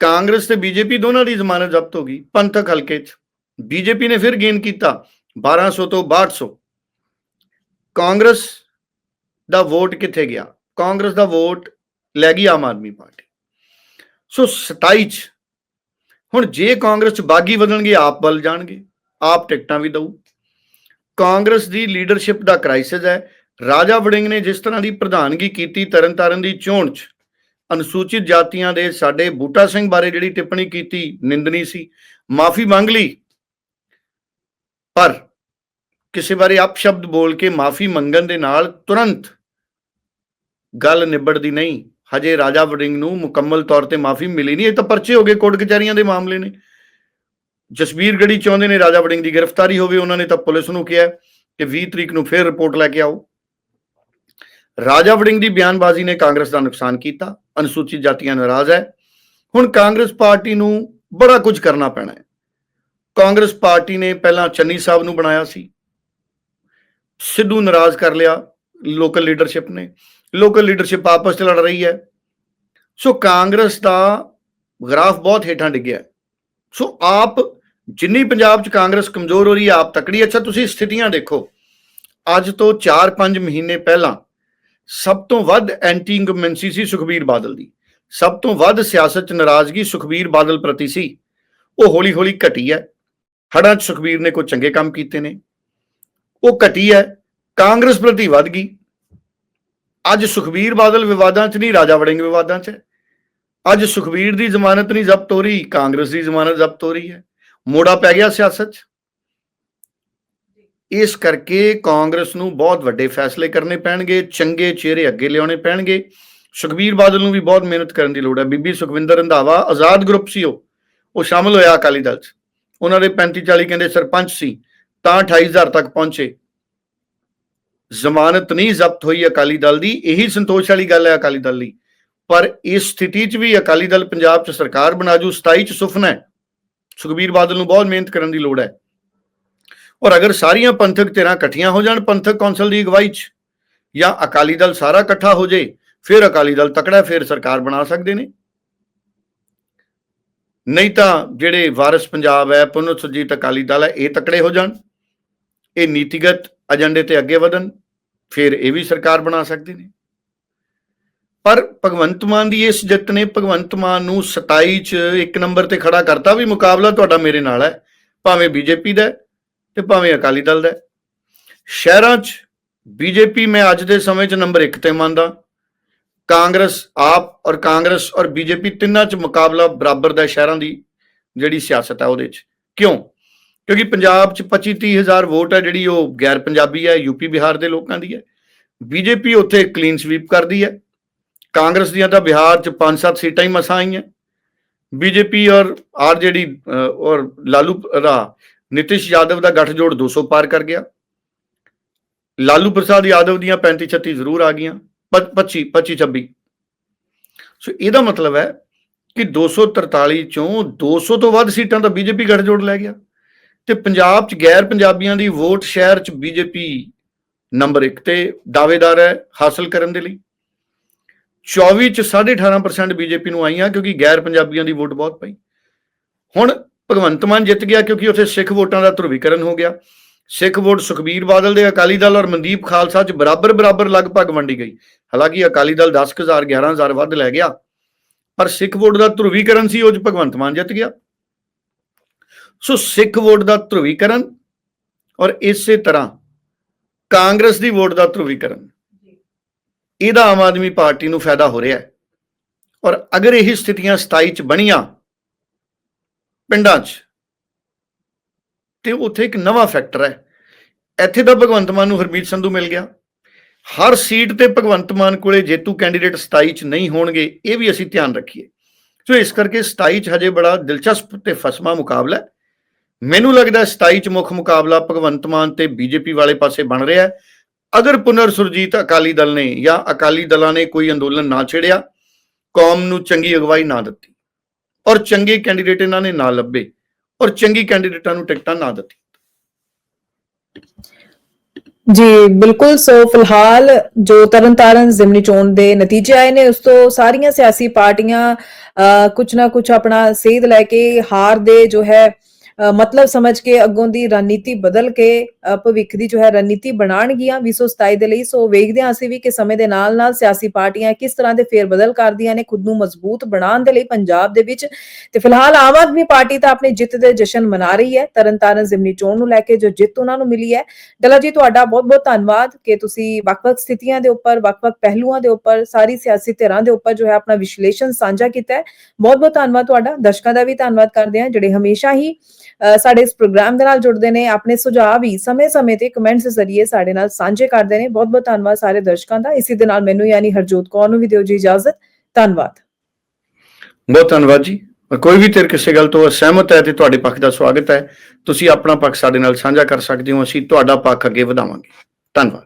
ਕਾਂਗਰਸ ਤੇ ਬੀਜੇਪੀ ਦੋਨਾਂ ਦੀ ਜ਼ਮਾਨਤ ਜ਼ਬਤ ਹੋ ਗਈ ਪੰਥਕ ਹਲਕੇ 'ਚ। ਬੀਜੇਪੀ ਨੇ ਫਿਰ ਗੇਨ ਕੀਤਾ 1200 ਤੋਂ 6200 ਕਾਂਗਰਸ ਦਾ ਵੋਟ ਕਿੱਥੇ ਗਿਆ? ਕਾਂਗਰਸ ਦਾ ਵੋਟ ਲੈ ਗਈ ਆਮ ਆਦਮੀ ਪਾਰਟੀ। ਸੋ 27 ਚ ਹੁਣ ਜੇ ਕਾਂਗਰਸ ਚ ਬਾਗੀ ਵਧਣਗੇ, ਆਪ ਵੱਲ ਜਾਣਗੇ, ਆਪ ਟਿਕਟਾਂ ਵੀ ਦਊ। ਕਾਂਗਰਸ ਦੀ ਲੀਡਰਸ਼ਿਪ ਦਾ ਕ੍ਰਾਈਸਿਸ ਹੈ। ਰਾਜਾ ਵੜਿੰਗ ਨੇ ਜਿਸ ਤਰ੍ਹਾਂ ਦੀ ਪ੍ਰਧਾਨਗੀ ਕੀਤੀ ਤਰਨਤਾਰਨ ਦੀ ਚੋਣ ਚ, ਅਨੁਸੂਚਿਤ ਜਾਤੀਆਂ ਦੇ ਸਾਡੇ ਬੂਟਾ ਸਿੰਘ ਬਾਰੇ ਜਿਹੜੀ ਟਿੱਪਣੀ ਕੀਤੀ, ਨਿੰਦਨੀ ਸੀ। ਮਾਫੀ ਮੰਗ ਲਈ। ਪਰ ਕਿਸੇ ਬਾਰੇ ਅਪਸ਼ਬਦ ਬੋਲ ਕੇ ਮਾਫੀ ਮੰਗਣ ਦੇ ਨਾਲ ਤੁਰੰਤ ਗੱਲ ਨਿਬੜਦੀ ਨਹੀਂ। ਹਜੇ ਰਾਜਾ ਵੜਿੰਗ ਨੂੰ ਮੁਕੰਮਲ ਤੌਰ ਤੇ ਮਾਫੀ ਮਿਲੀ ਨਹੀਂ, ਇਹ ਤਾਂ ਪਰਚੇ ਹੋ ਗਏ, ਕੋਰਟ ਕਚਹਿਰੀਆਂ ਦੇ ਮਾਮਲੇ ਨੇ। ਜਸਵੀਰ ਗੜੀ ਚਾਹੁੰਦੇ ਨੇ ਰਾਜਾ ਵੜਿੰਗ ਦੀ ਗ੍ਰਿਫਤਾਰੀ ਹੋਵੇ, ਉਹਨਾਂ ਨੇ ਤਾਂ ਪੁਲਿਸ ਨੂੰ ਕਿਹਾ ਕਿ 20 ਤਰੀਕ ਨੂੰ ਫਿਰ ਰਿਪੋਰਟ ਲੈ ਕੇ ਆਓ। ਰਾਜਾ ਵੜਿੰਗ ਦੀ ਬਿਆਨਬਾਜ਼ੀ ਨੇ ਕਾਂਗਰਸ ਦਾ ਨੁਕਸਾਨ ਕੀਤਾ, ਅਨੁਸੂਚਿਤ ਜਾਤੀਆਂ ਨਾਰਾਜ਼ ਹੈ। ਹੁਣ ਕਾਂਗਰਸ ਪਾਰਟੀ ਨੂੰ ਬੜਾ ਕੁਝ ਕਰਨਾ ਪੈਣਾ ਹੈ। ਕਾਂਗਰਸ ਪਾਰਟੀ ਨੇ ਪਹਿਲਾਂ ਚੰਨੀ ਸਾਹਿਬ ਨੂੰ ਬਣਾਇਆ ਸੀ। ਸਿੱਧੂ ਨਾਰਾਜ਼ ਕਰ ਲਿਆ, ਲੋਕਲ ਲੀਡਰਸ਼ਿਪ ਨੇ। ਲੋਕਲ ਲੀਡਰਸ਼ਿਪ ਆਪਸ ਚ ਲੜ ਰਹੀ ਹੈ। ਸੋ ਕਾਂਗਰਸ ਦਾ ਗ੍ਰਾਫ ਬਹੁਤ ਹੇਠਾਂ ਡਿੱਗਿਆ। ਸੋ ਆਪ ਜਿੰਨੀ ਪੰਜਾਬ ਚ ਕਾਂਗਰਸ ਕਮਜ਼ੋਰ ਹੋ ਰਹੀ ਹੈ, ਆਪ ਤਕੜੀ ਅੱਛਾ, ਤੁਸੀਂ ਸਥਿਤੀਆਂ ਦੇਖੋ। ਅੱਜ ਤੋਂ 4-5 ਮਹੀਨੇ ਪਹਿਲਾਂ ਸਭ ਤੋਂ ਵੱਧ ਐਂਟੀ ਇਨਕਮਬੈਂਸੀ ਸੀ ਸੁਖਬੀਰ ਬਾਦਲ ਦੀ। ਸਭ ਤੋਂ ਵੱਧ ਸਿਆਸਤ ਚ ਨਾਰਾਜ਼ਗੀ ਸੁਖਬੀਰ ਬਾਦਲ ਪ੍ਰਤੀ ਸੀ। ਉਹ ਹੌਲੀ-ਹੌਲੀ ਘਟੀ ਹੈ। ਹੜਾਂ ਚ ਸੁਖਬੀਰ ਨੇ ਕੋਈ ਚੰਗੇ ਕੰਮ ਕੀਤੇ ਨੇ। ਉਹ ਘਟੀ ਹੈ। ਕਾਂਗਰਸ ਪ੍ਰਤੀ ਵੱਧ ਗਈ। ਅੱਜ ਸੁਖਬੀਰ ਬਾਦਲ ਵਿਵਾਦਾਂ 'ਚ ਨਹੀਂ, ਰਾਜਾ ਵੜਿੰਗ ਵਿਵਾਦਾਂ 'ਚ ਅੱਜ ਸੁਖਬੀਰ ਦੀ ਜ਼ਮਾਨਤ ਨਹੀਂ, ਜ਼ਬਤ ਹੋ ਰਹੀ, ਕਾਂਗਰਸ ਦੀ ਜ਼ਮਾਨਤ ਜ਼ਬਤ ਹੋ ਰਹੀ ਹੈ। ਮੋੜਾ ਪੈ ਗਿਆ ਸਿਆਸਤ 'ਚ। ਇਸ ਕਰਕੇ ਕਾਂਗਰਸ ਨੂੰ ਬਹੁਤ ਵੱਡੇ ਫੈਸਲੇ ਕਰਨੇ ਪੈਣਗੇ, ਚੰਗੇ ਚਿਹਰੇ ਅੱਗੇ ਲਿਆਉਣੇ ਪੈਣਗੇ। ਸੁਖਬੀਰ ਬਾਦਲ ਨੂੰ ਵੀ ਬਹੁਤ ਮਿਹਨਤ ਕਰਨ ਦੀ ਲੋੜ ਹੈ। ਬੀਬੀ ਸੁਖਵਿੰਦਰ ਰੰਧਾਵਾ ਆਜ਼ਾਦ ਗਰੁੱਪ ਸੀ ਉਹ। ਉਹ ਸ਼ਾਮਲ ਹੋਇਆ ਅਕਾਲੀ ਦਲ 'ਚ। ਉਹਨਾਂ ਦੇ 35 40 ਕਹਿੰਦੇ ਸਰਪੰਚ ਸੀ, ਤਾਂ 28000 ਤੱਕ ਪਹੁੰਚੇ। ਜ਼ਮਾਨਤ ਨਹੀਂ ਜ਼ਬਤ ਹੋਈ ਅਕਾਲੀ ਦਲ ਦੀ, ਇਹੀ ਸੰਤੋਸ਼ ਵਾਲੀ ਗੱਲ ਹੈ ਅਕਾਲੀ ਦਲ ਲਈ। ਪਰ ਇਸ ਸਥਿਤੀ 'ਚ ਵੀ ਅਕਾਲੀ ਦਲ ਪੰਜਾਬ 'ਚ ਸਰਕਾਰ ਬਣਾ ਜੂ 27 'ਚ ਸੁਪਨਾ ਹੈ। ਸੁਖਬੀਰ ਬਾਦਲ ਨੂੰ ਬਹੁਤ ਮਿਹਨਤ ਕਰਨ ਦੀ ਲੋੜ ਹੈ। ਔਰ ਅਗਰ ਸਾਰੀਆਂ ਪੰਥਕ ਧਿਰਾਂ ਇਕੱਠੀਆਂ ਹੋ ਜਾਣ ਪੰਥਕ ਕੌਂਸਲ ਦੀ ਅਗਵਾਈ 'ਚ, ਜਾਂ ਅਕਾਲੀ ਦਲ ਸਾਰਾ ਇਕੱਠਾ ਹੋ ਜੇ, ਫਿਰ ਅਕਾਲੀ ਦਲ ਤਕੜਾ ਫਿਰ ਸਰਕਾਰ ਬਣਾ ਸਕਦੇ ਨੇ। ਨਹੀਂ ਤਾਂ ਜਿਹੜੇ ਵਾਰਿਸ ਪੰਜਾਬ ਹੈ ਪੁਨਰ ਸੁਰਜੀਤ ਅਕਾਲੀ ਦਲ ਹੈ, ਇਹ ਤਕੜੇ ਹੋ ਜਾਣ। ਇਹ ਨੀਤੀਗਤ ਏਜੰਡੇ ਤੇ ਅੱਗੇ ਵਧਣ, ਫਿਰ ਇਹ ਵੀ ਸਰਕਾਰ ਬਣਾ ਸਕਦੇ ਨੇ। ਪਰ ਭਗਵੰਤ ਮਾਨ ਦੀ ਇਸ ਜਿੱਤ ਨੇ ਭਗਵੰਤ ਮਾਨ ਨੂੰ 27 ਚ ਇੱਕ ਨੰਬਰ ਤੇ ਖੜਾ ਕਰਤਾ ਵੀ ਮੁਕਾਬਲਾ ਤੁਹਾਡਾ ਮੇਰੇ ਨਾਲ ਹੈ, ਭਾਵੇਂ ਬੀਜੇਪੀ ਦਾ ਹੈ ਤੇ ਭਾਵੇਂ ਅਕਾਲੀ ਦਲ ਦਾ ਸ਼ਹਿਰਾਂ 'ਚ ਬੀਜੇਪੀ ਮੈਂ ਅੱਜ ਦੇ ਸਮੇਂ 'ਚ ਨੰਬਰ 1 ਤੇ ਮੰਨਦਾ। ਕਾਂਗਰਸ ਆਪ ਔਰ ਕਾਂਗਰਸ ਔਰ ਬੀਜੇਪੀ ਤਿੰਨਾਂ 'ਚ ਮੁਕਾਬਲਾ ਬਰਾਬਰ ਦਾ ਸ਼ਹਿਰਾਂ ਦੀ ਜਿਹੜੀ ਸਿਆਸਤ ਹੈ ਉਹਦੇ 'ਚ। ਕਿਉਂ? ਕਿਉਂਕਿ ਪੰਜਾਬ 'ਚ 25 30 ਹਜ਼ਾਰ ਵੋਟ ਹੈ ਜਿਹੜੀ ਉਹ ਗੈਰ ਪੰਜਾਬੀ ਹੈ ਯੂਪੀ ਬਿਹਾਰ ਦੇ ਲੋਕਾਂ ਦੀ ਹੈ। ਬੀਜੇਪੀ ਉੱਥੇ ਕਲੀਨ ਸਵੀਪ ਕਰਦੀ ਹੈ। ਕਾਂਗਰਸ ਦੀਆਂ ਤਾਂ ਬਿਹਾਰ 'ਚ 5-7 ਸੀਟਾਂ ਹੀ ਮਸਾਂ ਆਈਆਂ। ਬੀਜੇਪੀ ਔਰ ਆਰ ਆਰਜੇਡੀ ਔਰ ਲਾਲੂ ਦਾ ਨਿਤਿਸ਼ ਯਾਦਵ ਦਾ ਗੱਠਜੋੜ 200 ਪਾਰ ਕਰ ਗਿਆ। ਲਾਲੂ ਪ੍ਰਸਾਦ ਯਾਦਵ ਦੀਆਂ 35 36 ਜ਼ਰੂਰ ਆ ਗਈਆਂ 25 25 26 ਸੋ ਇਹਦਾ ਮਤਲਬ ਹੈ ਕਿ 243 ਚੋਂ 200 ਤੋਂ ਵੱਧ ਸੀਟਾਂ ਤਾਂ ਬੀਜੇਪੀ ਗੱਠਜੋੜ ਲੈ ਗਿਆ। ਤੇ ਪੰਜਾਬ 'ਚ ਗੈਰ ਪੰਜਾਬੀਆਂ ਦੀ ਵੋਟ ਸ਼ਹਿਰ 'ਚ ਬੀਜੇਪੀ ਨੰਬਰ 1 ਤੇ ਦਾਅਵੇਦਾਰ ਹੈ ਹਾਸਲ ਕਰਨ ਦੇ ਲਈ। 24 ਚ 18.5% ਬੀਜੇਪੀ ਨੂੰ ਆਈਆਂ ਕਿਉਂਕਿ ਗੈਰ ਪੰਜਾਬੀਆਂ ਦੀ ਵੋਟ ਬਹੁਤ ਪਈ। ਹੁਣ ਭਗਵੰਤ ਮਾਨ ਜਿੱਤ ਗਿਆ ਕਿਉਂਕਿ ਉੱਥੇ ਸਿੱਖ ਵੋਟਾਂ ਦਾ ਧਰੁਵੀਕਰਨ ਹੋ ਗਿਆ। ਸਿੱਖ ਵੋਟ ਸੁਖਬੀਰ ਬਾਦਲ ਦੇ ਅਕਾਲੀ ਦਲ ਔਰ ਮਨਦੀਪ ਖਾਲਸਾ ਚ ਬਰਾਬਰ ਬਰਾਬਰ ਲਗਭਗ ਵੰਡੀ ਗਈ। ਹਾਲਾਂਕਿ ਅਕਾਲੀ ਦਲ 10000 11000 ਵੱਧ ਲੈ ਗਿਆ। ਪਰ ਸਿੱਖ ਵੋਟ ਦਾ ਧਰੁਵੀਕਰਨ ਸੀ, ਉਹ ਚ ਭਗਵੰਤ ਮਾਨ ਜਿੱਤ ਗਿਆ। ਸੋ ਸਿੱਖ ਵੋਟ ਦਾ ਧਰੁਵੀਕਰਨ ਔਰ ਇਸੇ ਤਰ੍ਹਾਂ ਕਾਂਗਰਸ ਦੀ ਵੋਟ ਦਾ ਧਰੁਵੀਕਰਨ। ਇਹਦਾ ਆਮ ਆਦਮੀ ਪਾਰਟੀ ਨੂੰ ਫਾਇਦਾ ਹੋ ਰਿਹਾ ਹੈ। ਔਰ ਅਗਰ ਇਹ ਸਥਿਤੀਆਂ 27 ਚ ਬਣੀਆਂ ਪਿੰਡਾਂ 'ਚ ਤੇ ਉੱਥੇ ਇੱਕ ਨਵਾਂ ਫੈਕਟਰ ਹੈ। ਇੱਥੇ ਤਾਂ ਭਗਵੰਤ ਮਾਨ ਨੂੰ ਹਰਮੀਤ ਸੰਧੂ ਮਿਲ ਗਿਆ। ਹਰ ਸੀਟ ਤੇ ਭਗਵੰਤ ਮਾਨ ਕੋਲੇ ਜੇਤੂ ਕੈਂਡੀਡੇਟ 27 ਚ ਨਹੀਂ ਹੋਣਗੇ ਇਹ ਵੀ ਅਸੀਂ ਧਿਆਨ ਰੱਖੀਏ। ਸੋ ਇਸ ਕਰਕੇ 27 ਚ ਹਜੇ ਬੜਾ ਦਿਲਚਸਪ ਤੇ ਫਸਮਾ ਮੁਕਾਬਲਾ ਹੈ। ਮੈਨੂੰ ਲੱਗਦਾ ਹੈ 27 ਚ ਮੁੱਖ ਮੁਕਾਬਲਾ ਭਗਵੰਤ ਮਾਨ ਤੇ ਬੀਜੇਪੀ ਵਾਲੇ ਪਾਸੇ ਬਣ ਰਿਹਾ ਹੈ। ਅਗਰ ਪੁਨਰ ਸੁਰਜੀਤ ਅਕਾਲੀ ਦਲ ਨੇ ਜਾਂ ਅਕਾਲੀ ਦਲਾਂ ਨੇ ਕੋਈ ਅੰਦੋਲਨ ਨਾ ਛੇੜਿਆ ਕੌਮ ਨੂੰ ਚੰਗੀ ਅਗਵਾਈ ਨਾ ਦਿੱਤੀ ਔਰ ਚੰਗੇ ਕੈਂਡੀਡੇਟ ਇਹਨਾਂ ਨੇ ਨਾ ਲੱਭੇ ਔਰ ਚੰਗੀ ਕੈਂਡੀਡੇਟਾਂ ਨੂੰ ਟਿਕਟਾਂ ਨਾ ਦਿੱਤੀ ਜੀ ਬਿਲਕੁਲ ਸੋ ਫਿਲਹਾਲ ਜੋ ਤਰਨਤਾਰਨ ਜ਼ਿਮਨੀ ਚੋਣ ਦੇ ਨਤੀਜੇ ਆਏ ਨੇ ਉਸ ਤੋਂ ਸਾਰੀਆਂ ਸਿਆਸੀ ਪਾਰਟੀਆਂ ਅ, ਕੁਛ ਨਾ ਕੁਛ ਆਪਣਾ ਸੇਧ ਲੈ ਕੇ ਹਾਰ ਦੇ ਜੋ ਹੈ ਮਤਲਬ ਸਮਝ ਕੇ ਅੱਗੋਂ ਦੀ ਰਣਨੀਤੀ ਬਦਲ ਕੇ ਅ, ਭਵਿੱਖ ਦੀ ਜੋ ਹੈ ਰਣਨੀਤੀ ਬਣਾਉਣਗੀਆਂ 2027 ਦੇ ਲਈ। ਸੋ ਵੇਖਦੇ ਹਾਂ ਅਸੀਂ ਵੀ ਕਿ ਸਮੇਂ ਦੇ ਨਾਲ ਨਾਲ ਸਿਆਸੀ ਪਾਰਟੀਆਂ ਕਿਸ ਤਰ੍ਹਾਂ ਦੇ ਫੇਰ ਬਦਲ ਕਰਦੀਆਂ ਨੇ ਖੁਦ ਨੂੰ ਮਜ਼ਬੂਤ ਬਣਾਉਣ ਦੇ ਲਈ ਪੰਜਾਬ ਦੇ ਵਿੱਚ। ਤੇ ਫਿਲਹਾਲ ਆਮ ਆਦਮੀ ਪਾਰਟੀ ਤਾਂ ਆਪਣੀ ਜਿੱਤ ਦੇ ਜਸ਼ਨ ਮਨਾ ਰਹੀ ਹੈ। ਤਰਨਤਾਰਨ ਜ਼ਿਮਨੀ ਚੋਣ ਨੂੰ ਲੈ ਕੇ ਜੋ ਜਿੱਤ ਉਹਨਾਂ ਨੂੰ ਮਿਲੀ ਹੈ। ਡਲਾ ਜੀ ਤੁਹਾਡਾ ਬਹੁਤ-ਬਹੁਤ ਧੰਨਵਾਦ ਕਿ ਤੁਸੀਂ ਵੱਖ-ਵੱਖ ਸਥਿਤੀਆਂ ਦੇ ਉੱਪਰ ਵੱਖ-ਵੱਖ ਪਹਿਲੂਆਂ ਦੇ ਉੱਪਰ ਸਾਰੀ ਸਿਆਸੀ ਧਿਰਾਂ ਦੇ ਉੱਪਰ ਜੋ ਹੈ ਆਪਣਾ ਵਿਸ਼ਲੇਸ਼ਣ ਸਾਂਝਾ ਕੀਤਾ ਹੈ। ਬਹੁਤ-ਬਹੁਤ ਧੰਨਵਾਦ ਤੁਹਾਡਾ। ਦਰਸ਼ਕਾਂ ਦਾ ਵੀ ਧੰਨਵਾਦ ਕਰਦੇ ਹਾਂ ਜਿਹੜੇ ਹਮੇਸ਼ਾ ਹੀ ਸਾਡੇ ਇਸ ਪ੍ਰੋਗਰਾਮ ਦੇ ਨਾਲ ਜੁੜਦੇ ਨੇ। ਆਪਣੇ ਸੁਝਾਅ ਵੀ ਸਮੇਂ-ਸਮੇਂ ਤੇ ਕਮੈਂਟਸ ਜ਼ਰੀਏ ਸਾਡੇ ਨਾਲ ਸਾਂਝੇ ਕਰਦੇ ਨੇ। ਬਹੁਤ-ਬਹੁਤ ਧੰਨਵਾਦ ਸਾਰੇ ਦਰਸ਼ਕਾਂ ਦਾ। ਇਸੇ ਦੇ ਨਾਲ ਮੈਨੂੰ ਯਾਨੀ ਹਰਜੋਤ ਕੌਰ ਨੂੰ ਵੀ ਦਿਓ ਜੀ ਇਜਾਜ਼ਤ। ਧੰਨਵਾਦ। ਬਹੁਤ ਧੰਨਵਾਦ ਜੀ। ਕੋਈ ਵੀ ਤੇਰ ਕਿਸੇ ਗੱਲ ਤੋਂ ਅਸਹਿਮਤ ਹੈ ਤੇ ਤੁਹਾਡੇ ਪੱਖ ਦਾ ਸਵਾਗਤ ਹੈ, ਤੁਸੀਂ ਆਪਣਾ ਪੱਖ ਸਾਡੇ ਨਾਲ ਸਾਂਝਾ ਕਰ ਸਕਦੇ ਹੋ। ਅਸੀਂ ਤੁਹਾਡਾ ਪੱਖ ਅੱਗੇ ਵਧਾਵਾਂਗੇ। ਧੰਨਵਾਦ।